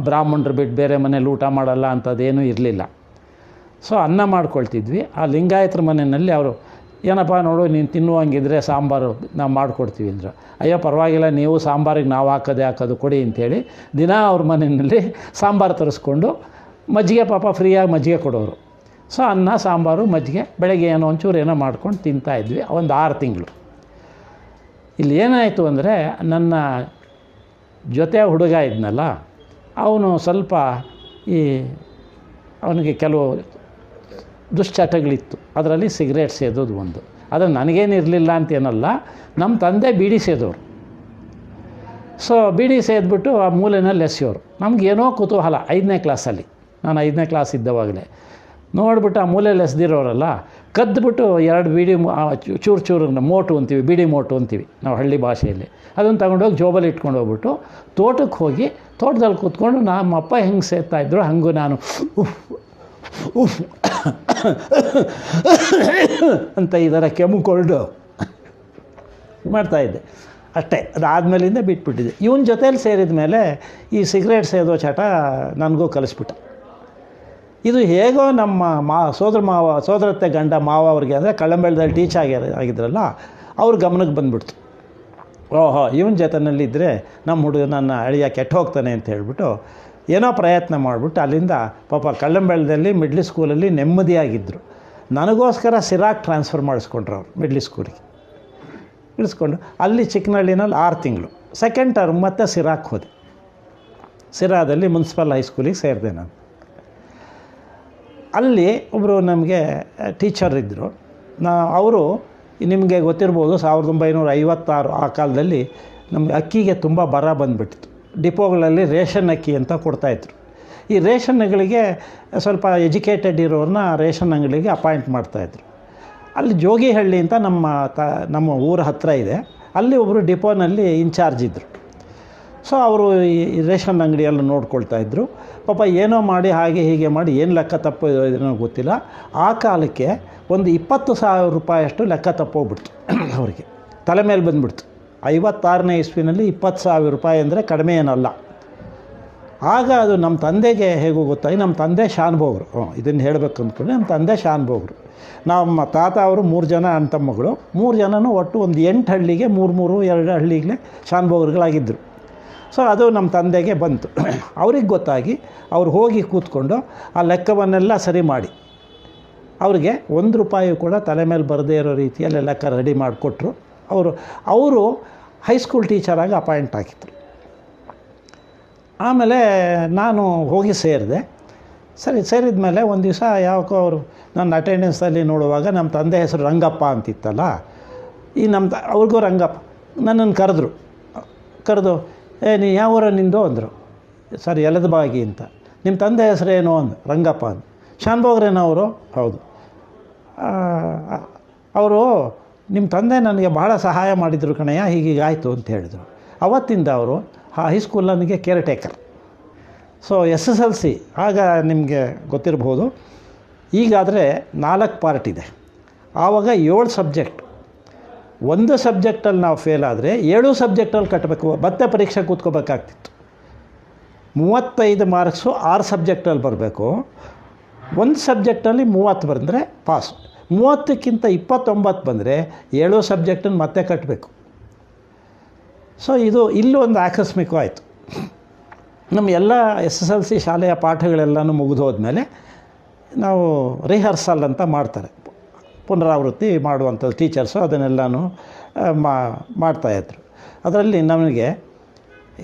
ಬ್ರಾಹ್ಮಣರು ಬಿಟ್ಟು ಬೇರೆ ಮನೇಲಿ ಊಟ ಮಾಡಲ್ಲ ಅಂಥದ್ದೇನೂ ಇರಲಿಲ್ಲ. ಸೊ ಅನ್ನ ಮಾಡ್ಕೊಳ್ತಿದ್ವಿ. ಆ ಲಿಂಗಾಯತರ ಮನೆಯಲ್ಲಿ ಅವರು, ಏನಪ್ಪ ನೋಡು, ನೀನು ತಿನ್ನುವಂಗಿದ್ರೆ ಸಾಂಬಾರು ನಾವು ಮಾಡಿಕೊಡ್ತೀವಿ ಅಂದರು. ಅಯ್ಯೋ, ಪರವಾಗಿಲ್ಲ, ನೀವು ಸಾಂಬಾರಿಗೆ ನಾವು ಹಾಕೋದೇ ಹಾಕೋದು ಕೊಡಿ ಅಂಥೇಳಿ ದಿನ ಅವ್ರ ಮನೆಯಲ್ಲಿ ಸಾಂಬಾರು ತರಿಸ್ಕೊಂಡು ಮಜ್ಜಿಗೆ ಪಾಪ ಫ್ರೀಯಾಗಿ ಮಜ್ಜಿಗೆ ಕೊಡೋರು. ಸೊ ಅನ್ನ, ಸಾಂಬಾರು, ಮಜ್ಜಿಗೆ, ಬೆಳಗ್ಗೆ ಏನೋ ಒಂಚೂರು ಏನೋ ಮಾಡ್ಕೊಂಡು ತಿಂತಾಯಿದ್ವಿ ಒಂದು ಆರು ತಿಂಗಳು. ಇಲ್ಲಿ ಏನಾಯಿತು ಅಂದರೆ ನನ್ನ ಜೊತೆ ಹುಡುಗ ಇದ್ನಲ್ಲ, ಅವನು ಸ್ವಲ್ಪ ಈ ಅವನಿಗೆ ಕೆಲವು ದುಶ್ಚಟಗಳಿತ್ತು. ಅದರಲ್ಲಿ ಸಿಗರೇಟ್ ಸೇದೋದು ಒಂದು. ಅದು ನನಗೇನು ಇರಲಿಲ್ಲ ಅಂತೇನಲ್ಲ, ನಮ್ಮ ತಂದೆ ಬೀಡಿ ಸೇದೋರು. ಸೊ ಬೀಡಿ ಸೇದ್ಬಿಟ್ಟು ಆ ಮೂಲೆನಲ್ಲಿ ಎಸೆಯೋರು. ನಮಗೇನೋ ಕುತೂಹಲ ಐದನೇ ಕ್ಲಾಸಲ್ಲಿ ನಾನು ಐದನೇ ಕ್ಲಾಸ್ ಇದ್ದವಾಗಲೇ. ನೋಡ್ಬಿಟ್ಟು ಆ ಮೂಲೆಯಲ್ಲಿ ಎಸ್ದಿರೋರಲ್ಲ ಕದ್ದುಬಿಟ್ಟು ಎರಡು ಬೀಡಿ ಚೂರು ಚೂರು ಮೋಟು ಅಂತೀವಿ, ಬೀಡಿ ಮೋಟು ಅಂತೀವಿ ನಾವು ಹಳ್ಳಿ ಭಾಷೆಯಲ್ಲಿ. ಅದನ್ನು ತಗೊಂಡೋಗಿ ಜೋಬಲ್ಲಿ ಇಟ್ಕೊಂಡು ಹೋಗ್ಬಿಟ್ಟು ತೋಟಕ್ಕೆ ಹೋಗಿ ತೋಟದಲ್ಲಿ ಕೂತ್ಕೊಂಡು ನಮ್ಮ ಅಪ್ಪ ಹೆಂಗೆ ಸೇರ್ತಾ ಇದ್ರು ಹಂಗೂ ನಾನು ಉಫ್ ಅಂತ ಇದರ ಕೆಮ್ಮಿಕೊಂಡು ಮಾಡ್ತಾಯಿದ್ದೆ ಅಷ್ಟೇ, ಅದಾದಮೇಲಿಂದ ಬಿಟ್ಬಿಟ್ಟಿದ್ದೆ. ಇವನ ಜೊತೇಲಿ ಸೇರಿದ ಮೇಲೆ ಈ ಸಿಗರೇಟ್ ಸೇದೋ ಚಟ ನನಗೂ ಕಲಿಸ್ಬಿಟ್ಟ. ಇದು ಹೇಗೋ ನಮ್ಮ ಮಾ ಸೋದರ ಮಾವ, ಸೋದರತ್ತೆ ಗಂಡ ಮಾವ ಅವ್ರಿಗೆ ಅಂದರೆ ಕಳ್ಳಂಬೆಳದಲ್ಲಿ ಟೀಚ್ ಆಗಿ ಆಗಿದ್ರಲ್ಲ, ಅವ್ರ ಗಮನಕ್ಕೆ ಬಂದ್ಬಿಡ್ತು. ಓಹೋ, ಇವನ ಜೊತೆನಲ್ಲಿದ್ದರೆ ನಮ್ಮ ಹುಡುಗ ನನ್ನ ಅಳಿಯ ಕೆಟ್ಟ ಹೋಗ್ತಾನೆ ಅಂತ ಹೇಳ್ಬಿಟ್ಟು ಏನೋ ಪ್ರಯತ್ನ ಮಾಡಿಬಿಟ್ಟು ಅಲ್ಲಿಂದ ಪಾಪ ಕಳ್ಳಂಬೆಳದಲ್ಲಿ ಮಿಡ್ಲ್ ಸ್ಕೂಲಲ್ಲಿ ನೆಮ್ಮದಿಯಾಗಿದ್ದರು ನನಗೋಸ್ಕರ ಸಿರಾಕ್ ಟ್ರಾನ್ಸ್ಫರ್ ಮಾಡಿಸ್ಕೊಂಡ್ರು ಅವ್ರು ಮಿಡ್ಲ್ ಸ್ಕೂಲಿಗೆ ಇಳಿಸ್ಕೊಂಡು ಅಲ್ಲಿ ಚಿಕ್ಕನಹಳ್ಳಿನಲ್ಲಿ ಆರು ತಿಂಗಳು. ಸೆಕೆಂಡ್ ಟರ್ಮ್ ಮತ್ತೆ ಸಿರಾಕ್ ಹೋದೆ. ಸಿರಾದಲ್ಲಿ ಮುನ್ಸಿಪಲ್ ಹೈಸ್ಕೂಲಿಗೆ ಸೇರಿದೆ ನಾನು. ಅಲ್ಲಿ ಒಬ್ಬರು ನಮಗೆ ಟೀಚರ್ ಇದ್ದರು ನಾ, ಅವರು, ನಿಮಗೆ ಗೊತ್ತಿರ್ಬೋದು ಸಾವಿರದ ಒಂಬೈನೂರ ಐವತ್ತಾರು ಆ ಕಾಲದಲ್ಲಿ ನಮಗೆ ಅಕ್ಕಿಗೆ ತುಂಬ ಬರ ಬಂದುಬಿಟ್ಟಿತ್ತು. ಡಿಪೋಗಳಲ್ಲಿ ರೇಷನ್ ಅಕ್ಕಿ ಅಂತ ಕೊಡ್ತಾಯಿದ್ರು ಈ ರೇಷನ್ಗಳಿಗೆ ಸ್ವಲ್ಪ ಎಜುಕೇಟೆಡ್ ಇರೋರನ್ನ ರೇಷನ್ ಅಂಗಡಿಗೆ ಅಪಾಯಿಂಟ್ ಮಾಡ್ತಾಯಿದ್ರು ಅಲ್ಲಿ ಜೋಗಿಹಳ್ಳಿ ಅಂತ ನಮ್ಮ ತ, ನಮ್ಮ ಊರ ಹತ್ತಿರ ಇದೆ. ಅಲ್ಲಿ ಒಬ್ಬರು ಡಿಪೋನಲ್ಲಿ ಇನ್ಚಾರ್ಜ್ ಇದ್ದರು ಸೊ ಅವರು ಈ ರೇಷನ್ ಅಂಗಡಿಯಲ್ಲಿ ನೋಡ್ಕೊಳ್ತಾ ಇದ್ದರು ಪಾಪ ಏನೋ ಮಾಡಿ, ಹಾಗೆ ಹೀಗೆ ಮಾಡಿ, ಏನು ಲೆಕ್ಕ ತಪ್ಪು ಏನೋ ಗೊತ್ತಿಲ್ಲ. ಆ ಕಾಲಕ್ಕೆ ಒಂದು ಇಪ್ಪತ್ತು ಸಾವಿರ ರೂಪಾಯಿಯಷ್ಟು ಲೆಕ್ಕ ತಪ್ಪೋಗ್ಬಿಡ್ತು [CLEARS THROAT] ಅವರಿಗೆ. ತಲೆ ಮೇಲೆ ಬಂದುಬಿಡ್ತು. ಐವತ್ತಾರನೇ ಇಸ್ವಿನಲ್ಲಿ ಇಪ್ಪತ್ತು ಸಾವಿರ ರೂಪಾಯಿ ಅಂದರೆ ಕಡಿಮೆ ಏನಲ್ಲ. ಆಗ ಅದು ನಮ್ಮ ತಂದೆಗೆ ಹೇಗೂ ಗೊತ್ತಾಗಿ, ನಮ್ಮ ತಂದೆ ಶಾನ್ಭೋಗ್ರು. ಇದನ್ನು ಹೇಳಬೇಕು ಅಂದ್ಕೊಂಡ್ರೆ ನಮ್ಮ ತಂದೆ ಶಾನ್ಭೋಗ್ರು. ನಮ್ಮ ತಾತ ಅವರು ಮೂರು ಜನ ಅಣ್ಣ ತಮ್ಮಗಳು ಮೂರು ಜನನೂ ಒಟ್ಟು ಒಂದು ಎಂಟು ಹಳ್ಳಿಗೆ, ಮೂರು ಮೂರು ಎರಡು ಹಳ್ಳಿಗೆ ಶಾನ್ಭೋಗ್ರುಗಳಾಗಿದ್ದರು ಸೊ ಅದು ನಮ್ಮ ತಂದೆಗೆ ಬಂತು. [CLEARS THROAT] ಅವ್ರಿಗೆ ಗೊತ್ತಾಗಿ ಅವ್ರು ಹೋಗಿ ಕೂತ್ಕೊಂಡು ಆ ಲೆಕ್ಕವನ್ನೆಲ್ಲ ಸರಿ ಮಾಡಿ. ಅವ್ರಿಗೆ ಒಂದು ರೂಪಾಯಿ ಕೂಡ ತಲೆ ಮೇಲೆ ಬರದೇ ಇರೋ ರೀತಿಯಲ್ಲಿ ಲೆಕ್ಕ ರೆಡಿ ಮಾಡಿಕೊಟ್ರು. ಅವರು ಅವರು ಹೈಸ್ಕೂಲ್ ಟೀಚರಾಗಿ ಅಪಾಯಿಂಟ್ ಆಗಿದ್ದರು ಆಮೇಲೆ ನಾನು ಹೋಗಿ ಸೇರಿದೆ. ಸರಿ, ಸೇರಿದ ಮೇಲೆ ಒಂದು ದಿವಸ ಯಾವಕ್ಕೋ ಅವರು ನನ್ನ ಅಟೆಂಡೆನ್ಸಲ್ಲಿ ನೋಡುವಾಗ ನಮ್ಮ ತಂದೆ ಹೆಸರು ರಂಗಪ್ಪ ಅಂತಿತ್ತಲ್ಲ, ಈ ನಮ್ಮ ತ, ಅವ್ರಿಗೂ ರಂಗಪ್ಪ ನನ್ನನ್ನು ಕರೆದ್ರು. ಕರೆದು ಏ, ನೀ ಯಾವ ಊರ ನಿಂದು ಅಂದರು. ಸರ್ ಎಲೆದಬಾಗಿ ಅಂತ. ನಿಮ್ಮ ತಂದೆ ಹೆಸರೇನು ಅಂದು, ರಂಗಪ್ಪ ಅಂದು. ಶಾನ್ಭೋಗ್ರೇನ ಅವರು? ಹೌದು. ಅವರು ನಿಮ್ಮ ತಂದೆ ನನಗೆ ಬಹಳ ಸಹಾಯ ಮಾಡಿದರು ಕಣಯ್ಯ ಹೀಗೀಗಾಯಿತು ಅಂತ ಹೇಳಿದರು. ಅವತ್ತಿಂದ ಅವರು ಆ ಹೈಸ್ಕೂಲ್ ನನಗೆ caretaker so S S L C ಆಗ ನಿಮಗೆ ಗೊತ್ತಿರ್ಬೋದು. ಈಗಾದರೆ ನಾಲ್ಕು ಪಾರ್ಟ್ ಇದೆ. ಆವಾಗ ಏಳು ಸಬ್ಜೆಕ್ಟ್ ಒಂದು ಸಬ್ಜೆಕ್ಟಲ್ಲಿ ನಾವು ಫೇಲ್ ಆದರೆ ಏಳು ಸಬ್ಜೆಕ್ಟಲ್ಲಿ ಕಟ್ಟಬೇಕು ಮತ್ತೆ ಪರೀಕ್ಷೆ ಕೂತ್ಕೋಬೇಕಾಗ್ತಿತ್ತು. ಮೂವತ್ತೈದು ಮಾರ್ಕ್ಸು ಆರು ಸಬ್ಜೆಕ್ಟಲ್ಲಿ ಬರಬೇಕು. ಒಂದು ಸಬ್ಜೆಕ್ಟಲ್ಲಿ ಮೂವತ್ತು ಬಂದರೆ ಪಾಸ್ ಮೂವತ್ತಕ್ಕಿಂತ ಇಪ್ಪತ್ತೊಂಬತ್ತು ಬಂದರೆ ಏಳು ಸಬ್ಜೆಕ್ಟನ್ನು ಮತ್ತೆ ಕಟ್ಟಬೇಕು ಸೊ ಇದು ಇಲ್ಲೂ ಒಂದು ಆಕಸ್ಮಿಕ ಆಯಿತು. ನಮ್ಮ ಎಲ್ಲ ಎಸ್ ಎಸ್ ಎಲ್ ಸಿ ಶಾಲೆಯ ಪಾಠಗಳೆಲ್ಲನೂ ಮುಗಿದು ಹೋದ್ಮೇಲೆ ನಾವು ರಿಹರ್ಸಲ್ ಅಂತ ಮಾಡ್ತಾರೆ. ಪುನರಾವೃತ್ತಿ ಮಾಡುವಂಥದ್ದು ಟೀಚರ್ಸು ಅದನ್ನೆಲ್ಲನೂ ಮಾ ಮಾಡ್ತಾಯಿದ್ರು ಅದರಲ್ಲಿ ನಮಗೆ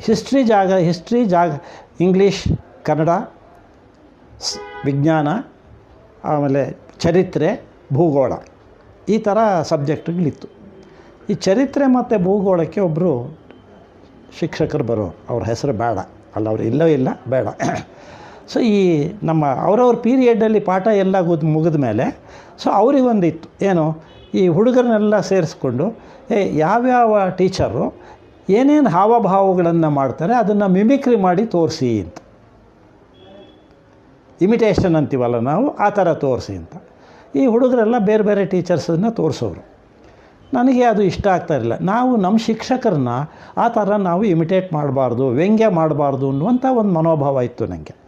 ಹಿಸ್ಟ್ರಿ ಜಾಗ ಹಿಸ್ಟ್ರಿ ಜಾಗ ಇಂಗ್ಲೀಷ್ ಕನ್ನಡ ವಿಜ್ಞಾನ, ಆಮೇಲೆ ಚರಿತ್ರೆ, ಭೂಗೋಳ, ಈ ಥರ ಸಬ್ಜೆಕ್ಟ್ಗಳಿತ್ತು. ಈ ಚರಿತ್ರೆ ಮತ್ತು ಭೂಗೋಳಕ್ಕೆ ಒಬ್ಬರು ಶಿಕ್ಷಕರು ಬರೋರು. ಅವ್ರ ಹೆಸರು ಬೇಡ. ಅಲ್ಲ, ಅವ್ರು ಇಲ್ಲೋ ಇಲ್ಲ, ಬೇಡ. ಸೊ ಈ ನಮ್ಮ ಅವರವ್ರ ಪೀರಿಯಡಲ್ಲಿ ಪಾಠ ಎಲ್ಲ ಗುದ್ ಮುಗಿದ ಮೇಲೆ ಸೊ ಅವರಿಗೊಂದಿತ್ತು ಏನು, ಈ ಹುಡುಗರನ್ನೆಲ್ಲ ಸೇರಿಸ್ಕೊಂಡು, ಏ, ಯಾವ್ಯಾವ ಟೀಚರು ಏನೇನು ಹಾವಭಾವಗಳನ್ನು ಮಾಡ್ತಾರೆ, ಅದನ್ನು ಮಿಮಿಕ್ರಿ ಮಾಡಿ ತೋರಿಸಿ ಅಂತ. ಇಮಿಟೇಷನ್ ಅಂತೀವಲ್ಲ ನಾವು, ಆ ಥರ ತೋರಿಸಿ ಅಂತ. ಈ ಹುಡುಗರೆಲ್ಲ ಬೇರೆ ಬೇರೆ ಟೀಚರ್ಸನ್ನು ತೋರಿಸೋರು. ನನಗೆ ಅದು ಇಷ್ಟ ಆಗ್ತಾ ಇರಲಿಲ್ಲ. ನಾವು ನಮ್ಮ ಶಿಕ್ಷಕರನ್ನ ಆ ಥರ ನಾವು ಇಮಿಟೇಟ್ ಮಾಡಬಾರ್ದು, ವ್ಯಂಗ್ಯ ಮಾಡಬಾರ್ದು ಅನ್ನುವಂಥ ಒಂದು ಮನೋಭಾವ ಇತ್ತು ನನಗೆ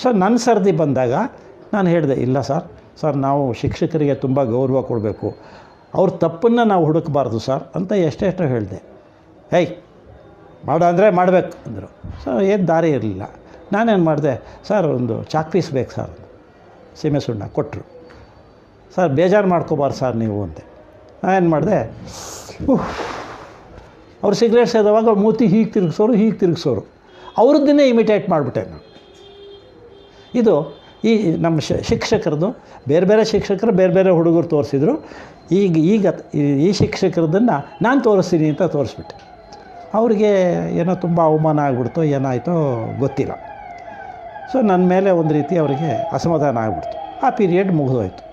ಸೊ ನನ್ನ ಸರದಿ ಬಂದಾಗ ನಾನು ಹೇಳಿದೆ, ಇಲ್ಲ ಸರ್ ಸರ್ ನಾವು ಶಿಕ್ಷಕರಿಗೆ ತುಂಬ ಗೌರವ ಕೊಡಬೇಕು. ಅವ್ರ ತಪ್ಪನ್ನು ನಾವು ಹುಡುಕಬಾರ್ದು ಸರ್, ಅಂತ ಎಷ್ಟೆಷ್ಟೋ ಹೇಳಿದೆ. ಹೇಯ್ ಮಾಡು ಅಂದರೆ ಮಾಡಬೇಕು, ಅಂದರು. ಸೊ ಏನು ದಾರಿ ಇರಲಿಲ್ಲ. ನಾನೇನು ಮಾಡಿದೆ, ಸರ್, ಒಂದು ಚಾಕ್ ಪೀಸ್ ಬೇಕು ಸರ್ ಸೀಮೆ ಸುಣ್ಣ ಕೊಟ್ಟರು. ಸರ್, ಬೇಜಾರು ಮಾಡ್ಕೋಬಾರ್ದು ಸರ್ ನೀವು ಅಂತೆ ನಾನೇನು ಮಾಡಿದೆ ಅವ್ರು ಸಿಗರೇಟ್ ಸೇದವಾಗ ಮೂತಿ ಹೀಗೆ ತಿರುಗಿಸೋರು ಹೀಗೆ ತಿರುಗಿಸೋರು. ಅವ್ರದ್ದನ್ನೇ ಇಮಿಟೇಟ್ ಮಾಡಿಬಿಟ್ಟೆ ನಾನು. ಇದು ಈ ನಮ್ಮ ಶಿಕ್ಷಕರದು, ಬೇರೆ ಬೇರೆ ಶಿಕ್ಷಕರು ಬೇರೆ ಬೇರೆ ಹುಡುಗರು ತೋರಿಸಿದ್ರು. ಈಗ ಈಗ ಈ- ಈ ಶಿಕ್ಷಕರದನ್ನು ನಾನು ತೋರಿಸ್ತೀನಿ ಅಂತ ತೋರಿಸ್ಬಿಟ್ಟೆ. ಅವ್ರಿಗೆ ಏನೋ ತುಂಬ ಅವಮಾನ ಆಗ್ಬಿಡ್ತೋ, ಏನಾಯಿತೋ ಗೊತ್ತಿಲ್ಲ. ಸೊ ನನ್ನ ಮೇಲೆ ಒಂದು ರೀತಿ ಅವರಿಗೆ ಅಸಮಾಧಾನ ಆಗ್ಬಿಡ್ತು. ಆ ಪೀರಿಯಡ್ ಮುಗಿದೋಯ್ತು.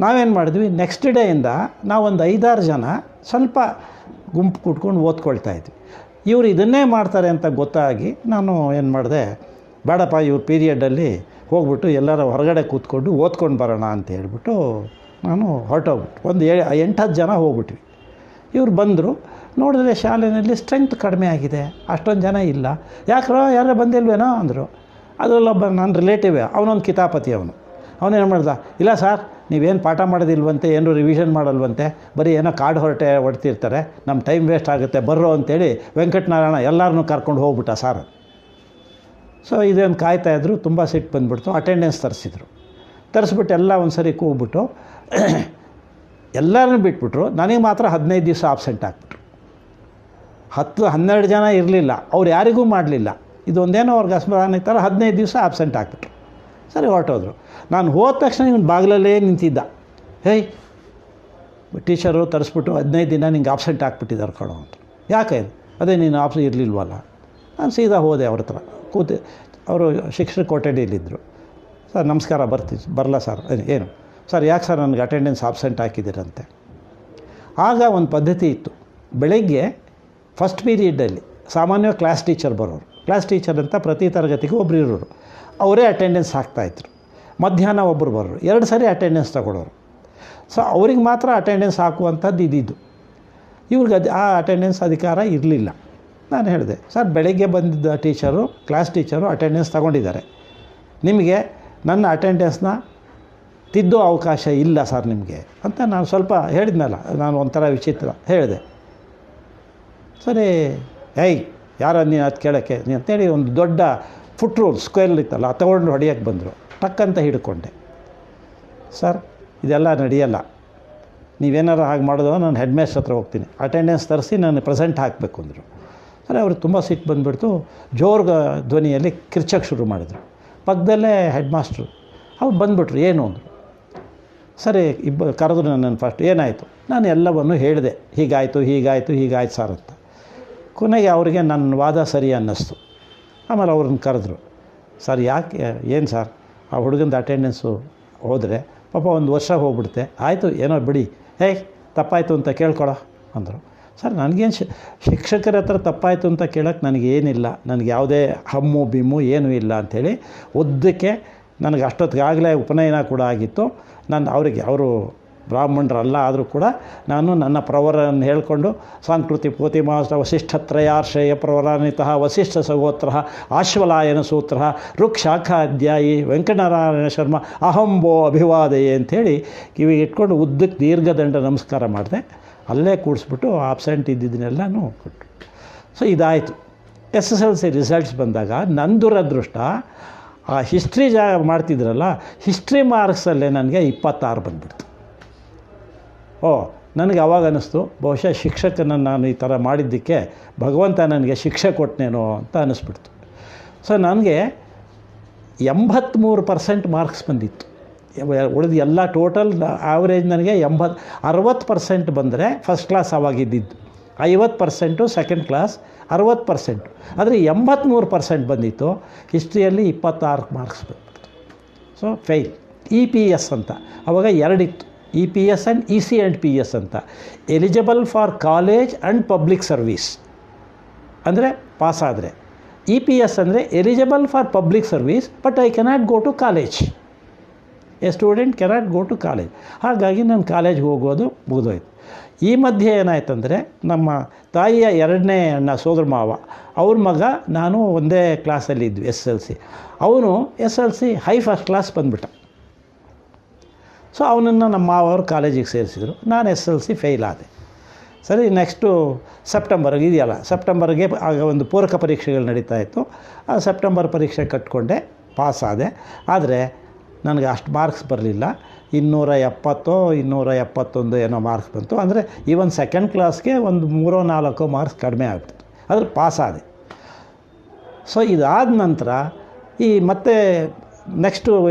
ನಾವೇನು ಮಾಡಿದ್ವಿ ನೆಕ್ಸ್ಟ್ ಡೇಯಿಂದ ನಾವೊಂದು ಐದಾರು ಜನ ಸ್ವಲ್ಪ ಗುಂಪು ಕುಟ್ಕೊಂಡು ಓದ್ಕೊಳ್ತಾ ಇದ್ವಿ. ಇವರು ಇದನ್ನೇ ಮಾಡ್ತಾರೆ ಅಂತ ಗೊತ್ತಾಗಿ ನಾನು ಏನು ಮಾಡಿದೆ ಬೇಡಪ್ಪ, ಇವ್ರ ಪೀರಿಯಡಲ್ಲಿ ಹೋಗ್ಬಿಟ್ಟು ಎಲ್ಲರ ಹೊರಗಡೆ ಕೂತ್ಕೊಂಡು ಓದ್ಕೊಂಡು ಬರೋಣ ಅಂತ ಹೇಳ್ಬಿಟ್ಟು ನಾನು ಹೊರಟೋಗ್ಬಿಟ್ಟು ಒಂದು ಏ ಎಂಟು ಹತ್ತು ಜನ ಹೋಗ್ಬಿಟ್ವಿ. ಇವ್ರು ಬಂದರು, ನೋಡಿದ್ರೆ ಶಾಲೆಯಲ್ಲಿ ಸ್ಟ್ರೆಂತ್ ಕಡಿಮೆ ಆಗಿದೆ, ಅಷ್ಟೊಂದು ಜನ ಇಲ್ಲ. ಯಾಕ್ರೋ, ಯಾರೋ ಬಂದಿಲ್ವೇನೋ ಅಂದರು. ಅದರಲ್ಲೊಬ್ಬ ನನ್ನ ರಿಲೇಟಿವೇ ಅವನೊಂದು ಕಿತಾಪತಿ ಅವನು. ಅವನೇನು ಮಾಡ್ದ, ಇಲ್ಲ ಸರ್, ನೀವೇನು ಪಾಠ ಮಾಡೋದಿಲ್ವಂತೆ, ಏನು ರಿವಿಷನ್ ಮಾಡಲ್ವಂತೆ, ಬರೀ ಏನೋ ಕಾರ್ಡ್ ಹೊರಟೆ ಹೊಡ್ತಿರ್ತಾರೆ ನಮ್ಮ ಟೈಮ್ ವೇಸ್ಟ್ ಆಗುತ್ತೆ, ಬರ್ರೋ ಅಂತೇಳಿ ವೆಂಕಟನಾರಾಯಣ ಎಲ್ಲರನ್ನೂ ಕರ್ಕೊಂಡು ಹೋಗ್ಬಿಟ್ಟ ಸರ್. ಸೊ ಇದೇನು ಕಾಯ್ತಾ ಇದ್ರು, ತುಂಬ ಸಿಟ್ಟು ಬಂದುಬಿಡ್ತು. ಅಟೆಂಡೆನ್ಸ್ ತರಿಸಿದ್ರು. ತರಿಸ್ಬಿಟ್ಟು ಎಲ್ಲ ಒಂದು ಸರಿ ಕೂಗ್ಬಿಟ್ಟು, [COUGHS] ಎಲ್ಲರನ್ನೂ ಬಿಟ್ಬಿಟ್ರು. ನನಗೆ ಮಾತ್ರ ಹದಿನೈದು ದಿವಸ ಆಬ್ಸೆಂಟ್ ಆಗ್ಬಿಟ್ರು. ಹತ್ತು, ಹನ್ನೆರಡು ಜನ ಇರಲಿಲ್ಲ. ಅವ್ರು ಯಾರಿಗೂ ಮಾಡಲಿಲ್ಲ. ಇದೊಂದೇನೋ ಅವ್ರಿಗೆ ಇತ್ತರ ಹದಿನೈದು ದಿವಸ ಆಬ್ಸೆಂಟ್ ಆಗ್ಬಿಟ್ರು. ಸರಿ, ಹೊರಟೋದ್ರು. ನಾನು ಹೋದ ತಕ್ಷಣ ಇವನು ಬಾಗಿಲಲ್ಲೇ ನಿಂತಿದ್ದ. ಹೇಯ್, ಟೀಚರು ತರಿಸ್ಬಿಟ್ಟು ಹದಿನೈದು ದಿನ ನಿಂಗೆ ಆಬ್ಸೆಂಟ್ ಹಾಕ್ಬಿಟ್ಟಿದ್ದಾರೆ ಕಣೋ ಅಂತ. ಯಾಕೆ? ಅದೇ ನೀನು ಆಪ್ಸ್ ಇರಲಿಲ್ವಲ್ಲ. ನಾನು ಸೀದಾ ಹೋದೆ ಅವ್ರ ಹತ್ರ. ಕೂತು, ಅವರು ಶಿಕ್ಷಕ ಕೊಠಡಿಯಲ್ಲಿದ್ದರು. ಸರ್, ನಮಸ್ಕಾರ ಬರ್ತೀವಿ ಬರಲ್ಲ ಸರ್, ಏನು- ಸರ್, ಯಾಕೆ ಸರ್ ನನಗೆ ಅಟೆಂಡೆನ್ಸ್ ಆಬ್ಸೆಂಟ್ ಹಾಕಿದ್ದೀರಂತೆ? ಆಗ ಒಂದು ಪದ್ಧತಿ ಇತ್ತು. ಬೆಳಗ್ಗೆ ಫಸ್ಟ್ ಪೀರಿಯಡಲ್ಲಿ ಸಾಮಾನ್ಯವಾಗಿ ಕ್ಲಾಸ್ ಟೀಚರ್ ಬರೋರು. ಕ್ಲಾಸ್ ಟೀಚರ್ ಅಂತ ಪ್ರತಿ ತರಗತಿಗೂ ಒಬ್ಬರು ಇರೋರು. ಅವರೇ ಅಟೆಂಡೆನ್ಸ್ ಹಾಕ್ತಾಯಿದ್ರು ಮಧ್ಯಾಹ್ನ ಒಬ್ಬರು ಬರೋರು. ಎರಡು ಸಾರಿ ಅಟೆಂಡೆನ್ಸ್ ತಗೊಳ್ಳೋರು ಸೊ ಅವ್ರಿಗೆ ಮಾತ್ರ ಅಟೆಂಡೆನ್ಸ್ ಹಾಕುವಂಥದ್ದು ಇದ್ದಿದ್ದು ಇವ್ರಿಗೆ ಅದು, ಆ ಅಟೆಂಡೆನ್ಸ್ ಅಧಿಕಾರ ಇರಲಿಲ್ಲ. ನಾನು ಹೇಳಿದೆ, ಸರ್, ಬೆಳಗ್ಗೆ ಬಂದಿದ್ದ ಟೀಚರು, ಕ್ಲಾಸ್ ಟೀಚರು ಅಟೆಂಡೆನ್ಸ್ ತಗೊಂಡಿದ್ದಾರೆ. ನಿಮಗೆ ನನ್ನ ಅಟೆಂಡೆನ್ಸ್ನ ತಿದ್ದೋ ಅವಕಾಶ ಇಲ್ಲ ಸರ್ ನಿಮಗೆ. ಅಂತ ನಾನು ಸ್ವಲ್ಪ ಹೇಳಿದ್ನಲ್ಲ, ನಾನು ಒಂಥರ ವಿಚಿತ್ರ ಹೇಳಿದೆ. ಸರಿ, ಏಯ್, ಯಾರ ನೀನು ಅದು ಕೇಳೋಕ್ಕೆ? ನೀನು ಅಂತೇಳಿ ಒಂದು ದೊಡ್ಡ ಫುಟ್ ರೂಲ್ ಸ್ಕ್ವೇರ್ ಇತ್ತಲ್ಲ ತೊಗೊಂಡು ಹೊಡಿಯೋಕ್ಕೆ ಬಂದರು. ಟಕ್ಕಂತ ಹಿಡ್ಕೊಂಡೆ. ಸರ್, ಇದೆಲ್ಲ ನಡೆಯಲ್ಲ. ನೀವೇನಾರು ಹಾಗೆ ಮಾಡಿದ್ರೆ ನಾನು ಹೆಡ್ ಮೇಸ್ಟ್ರ್ ಹತ್ರ ಹೋಗ್ತೀನಿ. ಅಟೆಂಡೆನ್ಸ್ ತರಿಸಿ ನಾನು ಪ್ರೆಸೆಂಟ್ ಹಾಕಬೇಕು, ಅಂದರು. ಸರಿ ಅವ್ರಿಗೆ ತುಂಬ ಸಿಟ್ಟು ಬಂದುಬಿಡ್ತು. ಜೋರ್ಗ ಧ್ವನಿಯಲ್ಲಿ ಕಿರ್ಚಕ್ಕೆ ಶುರು ಮಾಡಿದರು. ಪಕ್ಕದಲ್ಲೇ ಹೆಡ್ ಮಾಸ್ಟ್ರು ಅವ್ರು ಬಂದುಬಿಟ್ರು, ಏನು ಅಂದರು. ಸರಿ, ಇಬ್ಬ, ಕರೆದ್ರು ನನ್ನನ್ನು ಫಸ್ಟ್ ಏನಾಯಿತು? ನಾನು ಎಲ್ಲವನ್ನು ಹೇಳಿದೆ. ಹೀಗಾಯಿತು ಹೀಗಾಯಿತು, ಹೀಗಾಯ್ತು ಸರ್ ಅಂತ. ಕೊನೆಗೆ ಅವರಿಗೆ ನನ್ನ ವಾದ ಸರಿ ಅನ್ನಿಸ್ತು. ಆಮೇಲೆ ಅವ್ರನ್ನ ಕರೆದ್ರು. ಸರ್, ಯಾಕೆ, ಏನು ಸರ್ ಆ ಹುಡುಗಂದು ಅಟೆಂಡೆನ್ಸು ಹೋದರೆ ಪಾಪ ಒಂದು ವರ್ಷ ಹೋಗ್ಬಿಡುತ್ತೆ. ಆಯಿತು, ಏನೋ ಬಿಡಿ. ಏಯ್, ತಪ್ಪಾಯಿತು ಅಂತ ಕೇಳ್ಕೊಳ, ಅಂದರು. ಸರ್, ನನಗೇನು ಶಿಕ್ಷಕರ ಹತ್ರ ತಪ್ಪಾಯಿತು ಅಂತ ಕೇಳೋಕ್ಕೆ ನನಗೇನಿಲ್ಲ. ನನಗೆ ಯಾವುದೇ ಹಮ್ಮು, ಬಿಮ್ಮು ಏನೂ ಇಲ್ಲ ಅಂಥೇಳಿ ಉದ್ದಕ್ಕೆ ನನಗೆ ಅಷ್ಟೊತ್ತಿಗಾಗಲೇ ಉಪನಯನ ಕೂಡ ಆಗಿತ್ತು. ನಾನು ಅವರಿಗೆ ಅವರು ಬ್ರಾಹ್ಮಣರಲ್ಲ ಆದರೂ ಕೂಡ ನಾನು ನನ್ನ ಪ್ರವರನ್ನು ಹೇಳಿಕೊಂಡು ಸಾಂಸ್ಕೃತಿ ಪೋತಿಮಾಸ ವಸಿಷ್ಠತ್ರಯಾಶ್ರಯ ಪ್ರವರಾನಿತ ವಸಿಷ್ಠ ಸಗೋತ್ರ ಆಶ್ವಲಾಯನ ಸೂತ್ರ ರುಕ್ಷಾಖಾಧ್ಯಾಯಿ ವೆಂಕಟನಾರಾಯಣ ಶರ್ಮ ಅಹಂಬೋ ಅಭಿವಾದಯೇ ಅಂಥೇಳಿ ಕಿವಿಗೆ ಇಟ್ಕೊಂಡು ಉದ್ದಕ್ಕೆ ದೀರ್ಘದಂಡ ನಮಸ್ಕಾರ ಮಾಡಿದೆ. ಅಲ್ಲೇ ಕೂಡಿಸ್ಬಿಟ್ಟು ಆಬ್ಸೆಂಟ್ ಇದ್ದಿದ್ದನ್ನೆಲ್ಲನೂ ಕೊಟ್ಟರು ಸೊ ಇದಾಯಿತು. S S L C results ಬಂದಾಗ ನನ್ನ ದುರದೃಷ್ಟ, ಆ ಹಿಸ್ಟ್ರಿ ಜಾ ಮಾಡ್ತಿದ್ರಲ್ಲ ಹಿಸ್ಟ್ರಿ ಮಾರ್ಕ್ಸಲ್ಲೇ ನನಗೆ ಇಪ್ಪತ್ತಾರು ಬಂದ್ಬಿಡ್ತು. ಓ, ನನಗೆ ಅವಾಗ ಅನ್ನಿಸ್ತು ಬಹುಶಃ ಶಿಕ್ಷಕನ ನಾನು ಈ ಥರ ಮಾಡಿದ್ದಕ್ಕೆ ಭಗವಂತ ನನಗೆ ಶಿಕ್ಷೆ ಕೊಟ್ಟನೇನೋ ಅಂತ ಅನ್ನಿಸ್ಬಿಡ್ತು ಸೊ ನನಗೆ ಎಂಬತ್ತ್ಮೂರು ಪರ್ಸೆಂಟ್ ಮಾರ್ಕ್ಸ್ ಬಂದಿತ್ತು. ಉಳಿದ ಎಲ್ಲ ಟೋಟಲ್ ಆವ್ರೇಜ್ ನನಗೆ ಎಂಬತ್ತು ಅರವತ್ತು ಪರ್ಸೆಂಟ್ ಬಂದರೆ ಫಸ್ಟ್ ಕ್ಲಾಸ್ ಅವಾಗಿದ್ದಿದ್ದು. ಐವತ್ತು ಪರ್ಸೆಂಟು ಸೆಕೆಂಡ್ ಕ್ಲಾಸ್ ಅರವತ್ತು ಪರ್ಸೆಂಟು ಆದರೆ ಎಂಬತ್ತ್ಮೂರು ಪರ್ಸೆಂಟ್ ಬಂದಿತ್ತು. ಹಿಸ್ಟ್ರಿಯಲ್ಲಿ ಇಪ್ಪತ್ತಾರು ಮಾರ್ಕ್ಸ್ ಬಂದ್ಬಿಡ್ತು. So fail E P S ಅಂತ. ಅವಾಗ ಎರಡಿತ್ತು. E P S and E C and P S ಅಂತ. Eligible for college and public service ಅಂದರೆ ಪಾಸ್ ಆದರೆ. ಇ ಪಿ ಎಸ್ ಅಂದರೆ eligible for public service but I cannot go to college a student cannot go to college ಹಾಗಾಗಿ ನಾನು ಕಾಲೇಜ್ಗೆ ಹೋಗೋದು ಮುಗಿದೋಯ್ತು. ಈ ಮಧ್ಯೆ ಏನಾಯ್ತಂದರೆ, ನಮ್ಮ ತಾಯಿಯ ಎರಡನೇ ಅಣ್ಣ ಸೋದರ ಮಾವ, ಅವ್ರ ಮಗ ನಾನು ಒಂದೇ ಕ್ಲಾಸಲ್ಲಿ ಇದ್ವಿ ಎಸ್ ಎಲ್ ಸಿ ಅವನು S L C high first class ಬಂದ್ಬಿಟ್ಟ. ಸೊ ಅವನನ್ನು ನಮ್ಮ ಮಾವರು ಕಾಲೇಜಿಗೆ ಸೇರಿಸಿದ್ರು. ನಾನು ಎಸ್ ಎಲ್ ಸಿ ಫೇಲ್ ಆದೆ. ಸರಿ ನೆಕ್ಸ್ಟು ಸೆಪ್ಟೆಂಬರ್ಗೆ ಇದೆಯಲ್ಲ ಸೆಪ್ಟೆಂಬರ್ಗೆ ಆಗ ಒಂದು ಪೂರಕ ಪರೀಕ್ಷೆಗಳು ನಡೀತಾ ಇತ್ತು. ಆ ಸೆಪ್ಟೆಂಬರ್ ಪರೀಕ್ಷೆ ಕಟ್ಕೊಂಡೆ ಪಾಸಾದೆ ಆದೆ. ಆದರೆ ನನಗೆ ಅಷ್ಟು ಮಾರ್ಕ್ಸ್ ಬರಲಿಲ್ಲ. ಇನ್ನೂರ ಎಪ್ಪತ್ತೋ, ಇನ್ನೂರ ಎಪ್ಪತ್ತೊಂದು ಏನೋ ಮಾರ್ಕ್ಸ್ ಬಂತು. ಅಂದರೆ ಈವನ್ ಸೆಕೆಂಡ್ ಕ್ಲಾಸ್ಗೆ ಒಂದು ಮೂರೋ ನಾಲ್ಕೋ ಮಾರ್ಕ್ಸ್ ಕಡಿಮೆ ಆಗ್ಬಿಡ್ತು. ಆದರೆ ಪಾಸ್ ಆದೆ. ಸೊ ಇದಾದ ನಂತರ ಈ ಮತ್ತೆ ನೆಕ್ಸ್ಟು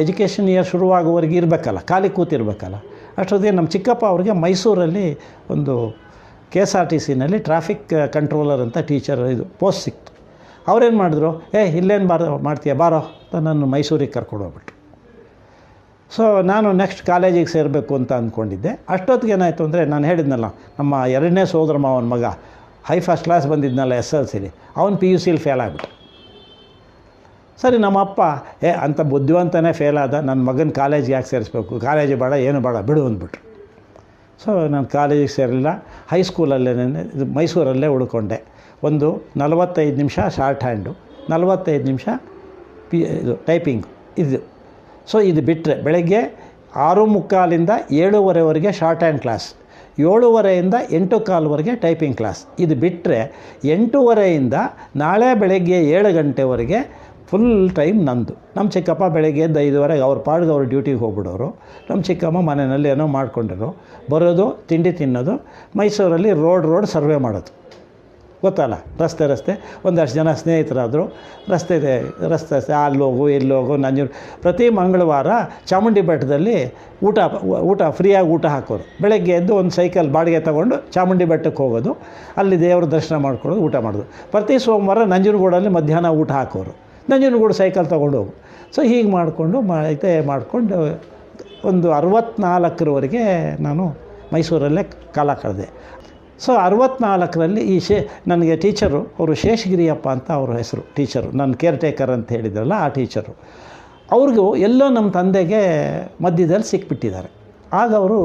ಎಜುಕೇಷನ್ ಇಯರ್ ಶುರುವಾಗುವವರೆಗೆ ಇರಬೇಕಲ್ಲ, ಖಾಲಿ ಕೂತಿರ್ಬೇಕಲ್ಲ. ಅಷ್ಟೊತ್ತಿಗೆ ನಮ್ಮ ಚಿಕ್ಕಪ್ಪ ಅವ್ರಿಗೆ ಮೈಸೂರಲ್ಲಿ ಒಂದು ಕೆ ಎಸ್ ಆರ್ ಟಿ ಸಿನಲ್ಲಿ ಟ್ರಾಫಿಕ್ ಕಂಟ್ರೋಲರ್ ಅಂತ ಟೀಚರ್ ಇದು ಪೋಸ್ಟ್ ಸಿಕ್ತು. ಅವ್ರೇನು ಮಾಡಿದ್ರು, ಏ, ಇಲ್ಲೇನು ಬಾರ ಮಾಡ್ತೀಯ? ಬಾರೋ. ನಾನು ಮೈಸೂರಿಗೆ ಕರ್ಕೊಂಡು ಹೋಗ್ಬಿಟ್ರು. ಸೊ ನಾನು ನೆಕ್ಸ್ಟ್ ಕಾಲೇಜಿಗೆ ಸೇರಬೇಕು ಅಂತ ಅಂದ್ಕೊಂಡಿದ್ದೆ. ಅಷ್ಟೊತ್ತಿಗೆ ಏನಾಯಿತು ಅಂದರೆ ನಾನು ಹೇಳಿದ್ನಲ್ಲ, ನಮ್ಮ ಎರಡನೇ ಸೋದರ ಮಾವನ ಮಗ ಹೈ ಫಸ್ಟ್ ಕ್ಲಾಸ್ ಬಂದಿದ್ನಲ್ಲ ಎಸ್ ಎಲ್ ಸಿಲಿ ಅವ್ನು ಪಿ ಯು ಸಿಲಿ ಫೇಲ್ ಆಗ್ಬಿಟ್ಟು ಸರಿ, ನಮ್ಮ ಅಪ್ಪ, ಏ ಅಂಥ ಬುದ್ಧಿವಂತನೇ ಫೇಲ್ ಆದ, ನನ್ನ ಮಗನ ಕಾಲೇಜಿಗೆ ಯಾಕೆ ಸೇರಿಸ್ಬೇಕು? ಕಾಲೇಜ್ ಬೇಡ, ಏನು ಬೇಡ, ಬಿಡು ಅಂದ್ಬಿಟ್ರು. ಸೊ ನಾನು ಕಾಲೇಜಿಗೆ ಸೇರಲಿಲ್ಲ. ಹೈಸ್ಕೂಲಲ್ಲೇ ಇದು ಮೈಸೂರಲ್ಲೇ ಉಳ್ಕೊಂಡೆ. ಒಂದು ನಲವತ್ತೈದು ನಿಮಿಷ ಶಾರ್ಟ್ ಹ್ಯಾಂಡು ನಲವತ್ತೈದು ನಿಮಿಷ ಪಿ, ಇದು ಟೈಪಿಂಗ್, ಇದು. ಸೊ ಇದು ಬಿಟ್ಟರೆ ಬೆಳಗ್ಗೆ ಆರು ಮುಕ್ಕಾಲಿಂದ ಏಳುವರೆವರೆಗೆ ಶಾರ್ಟ್ ಹ್ಯಾಂಡ್ ಕ್ಲಾಸ್ ಏಳುವರೆಯಿಂದ ಎಂಟು ಕಾಲುವರೆಗೆ ಟೈಪಿಂಗ್ ಕ್ಲಾಸ್ ಇದು ಬಿಟ್ಟರೆ ಎಂಟೂವರೆಯಿಂದ ನಾಳೆ ಬೆಳಗ್ಗೆ ಏಳು ಗಂಟೆವರೆಗೆ ಫುಲ್ ಟೈಮ್ ನಂದು. ನಮ್ಮ ಚಿಕ್ಕಪ್ಪ ಬೆಳಗ್ಗೆ ಎದ್ದು ಐದುವರೆಗೆ ಅವ್ರ ಪಾಡ್ಗೆ ಅವ್ರ ಡ್ಯೂಟಿಗೆ ಹೋಗ್ಬಿಡೋರು. ನಮ್ಮ ಚಿಕ್ಕಮ್ಮ ಮನೆಯಲ್ಲಿ ಏನೋ ಮಾಡಿಕೊಂಡರು. ಬರೋದು, ತಿಂಡಿ ತಿನ್ನೋದು, ಮೈಸೂರಲ್ಲಿ ರೋಡ್ ರೋಡ್ ಸರ್ವೆ ಮಾಡೋದು. ಗೊತ್ತಲ್ಲ? ರಸ್ತೆ ರಸ್ತೆ. ಒಂದಷ್ಟು ಜನ ಸ್ನೇಹಿತರಾದರು. ರಸ್ತೆ ರಸ್ತೆ ರಸ್ತೆ. ಅಲ್ಲಿ ಹೋಗು ಇಲ್ಲಿ ಹೋಗು ನಂಜೂರು ಪ್ರತಿ ಮಂಗಳವಾರ ಚಾಮುಂಡಿ ಬೆಟ್ಟದಲ್ಲಿ ಊಟ ಊಟ, ಫ್ರೀಯಾಗಿ ಊಟ ಹಾಕೋರು. ಬೆಳಗ್ಗೆ ಎದ್ದು ಒಂದು ಸೈಕಲ್ ಬಾಡಿಗೆ ತೊಗೊಂಡು ಚಾಮುಂಡಿ ಬೆಟ್ಟಕ್ಕೆ ಹೋಗೋದು. ಅಲ್ಲಿ ದೇವ್ರ ದರ್ಶನ ಮಾಡ್ಕೊಳ್ಳೋದು ಊಟ ಮಾಡೋದು. ಪ್ರತಿ ಸೋಮವಾರ ನಂಜನಗೂಡಲ್ಲಿ ಮಧ್ಯಾಹ್ನ ಊಟ ಹಾಕೋರು. ನಂಜನಗೂಡು ಸೈಕಲ್ ತೊಗೊಂಡು ಹೋಗು. ಸೊ, ಹೀಗೆ ಮಾಡಿಕೊಂಡು ಮತ್ತೆ ಮಾಡಿಕೊಂಡು ಒಂದು ಅರವತ್ತ್ನಾಲ್ಕರವರೆಗೆ ನಾನು ಮೈಸೂರಲ್ಲೇ ಕಾಲ ಕಳೆದೆ. ಸೊ ಅರವತ್ನಾಲ್ಕರಲ್ಲಿ ಈ ಶೇ, ನನಗೆ ಟೀಚರು, ಅವರು ಶೇಷಗಿರಿಯಪ್ಪ ಅಂತ ಅವ್ರ ಹೆಸರು, ಟೀಚರು, ನನ್ನ ಕೇರ್ ಟೇಕರ್ ಅಂತ ಹೇಳಿದ್ರಲ್ಲ ಆ ಟೀಚರು. ಅವ್ರಿಗೂ ಎಲ್ಲೋ ನಮ್ಮ ತಂದೆಗೆ ಮಧ್ಯದಲ್ಲಿ ಸಿಕ್ಬಿಟ್ಟಿದ್ದಾರೆ. ಆಗ ಅವರು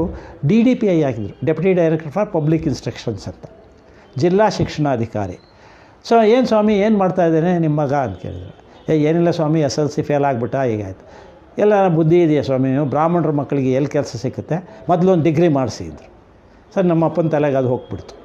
ಡಿ ಡಿ ಪಿ ಐ ಆಗಿದ್ದರು deputy director for public instructions ಅಂತ, ಜಿಲ್ಲಾ ಶಿಕ್ಷಣಾಧಿಕಾರಿ. ಸೊ ಏನು ಸ್ವಾಮಿ, ಏನು ಮಾಡ್ತಾ ಇದ್ದೇನೆ? ನಿಮ್ಮ ಮಗ ಅಂತ ಕೇಳಿದ್ರು. ಏ, ಏನಿಲ್ಲ ಸ್ವಾಮಿ, ಎಸ್ ಎಲ್ ಸಿ ಫೇಲ್ ಆಗಿಬಿಟ್ಟ ಹೀಗಾಯ್ತು ಎಲ್ಲ ಬುದ್ಧಿ ಇದೆಯಾ ಸ್ವಾಮಿ ಬ್ರಾಹ್ಮಣರ ಮಕ್ಕಳಿಗೆ ಎಲ್ಲಿ ಕೆಲಸ ಸಿಕ್ಕುತ್ತೆ? ಮೊದಲೊಂದು ಡಿಗ್ರಿ ಮಾಡಿಸಿದ್ರು. ಸರ್ ನಮ್ಮ ಅಪ್ಪನ ತಲೆಗೆ ಅದು ಹೋಗ್ಬಿಡ್ತು.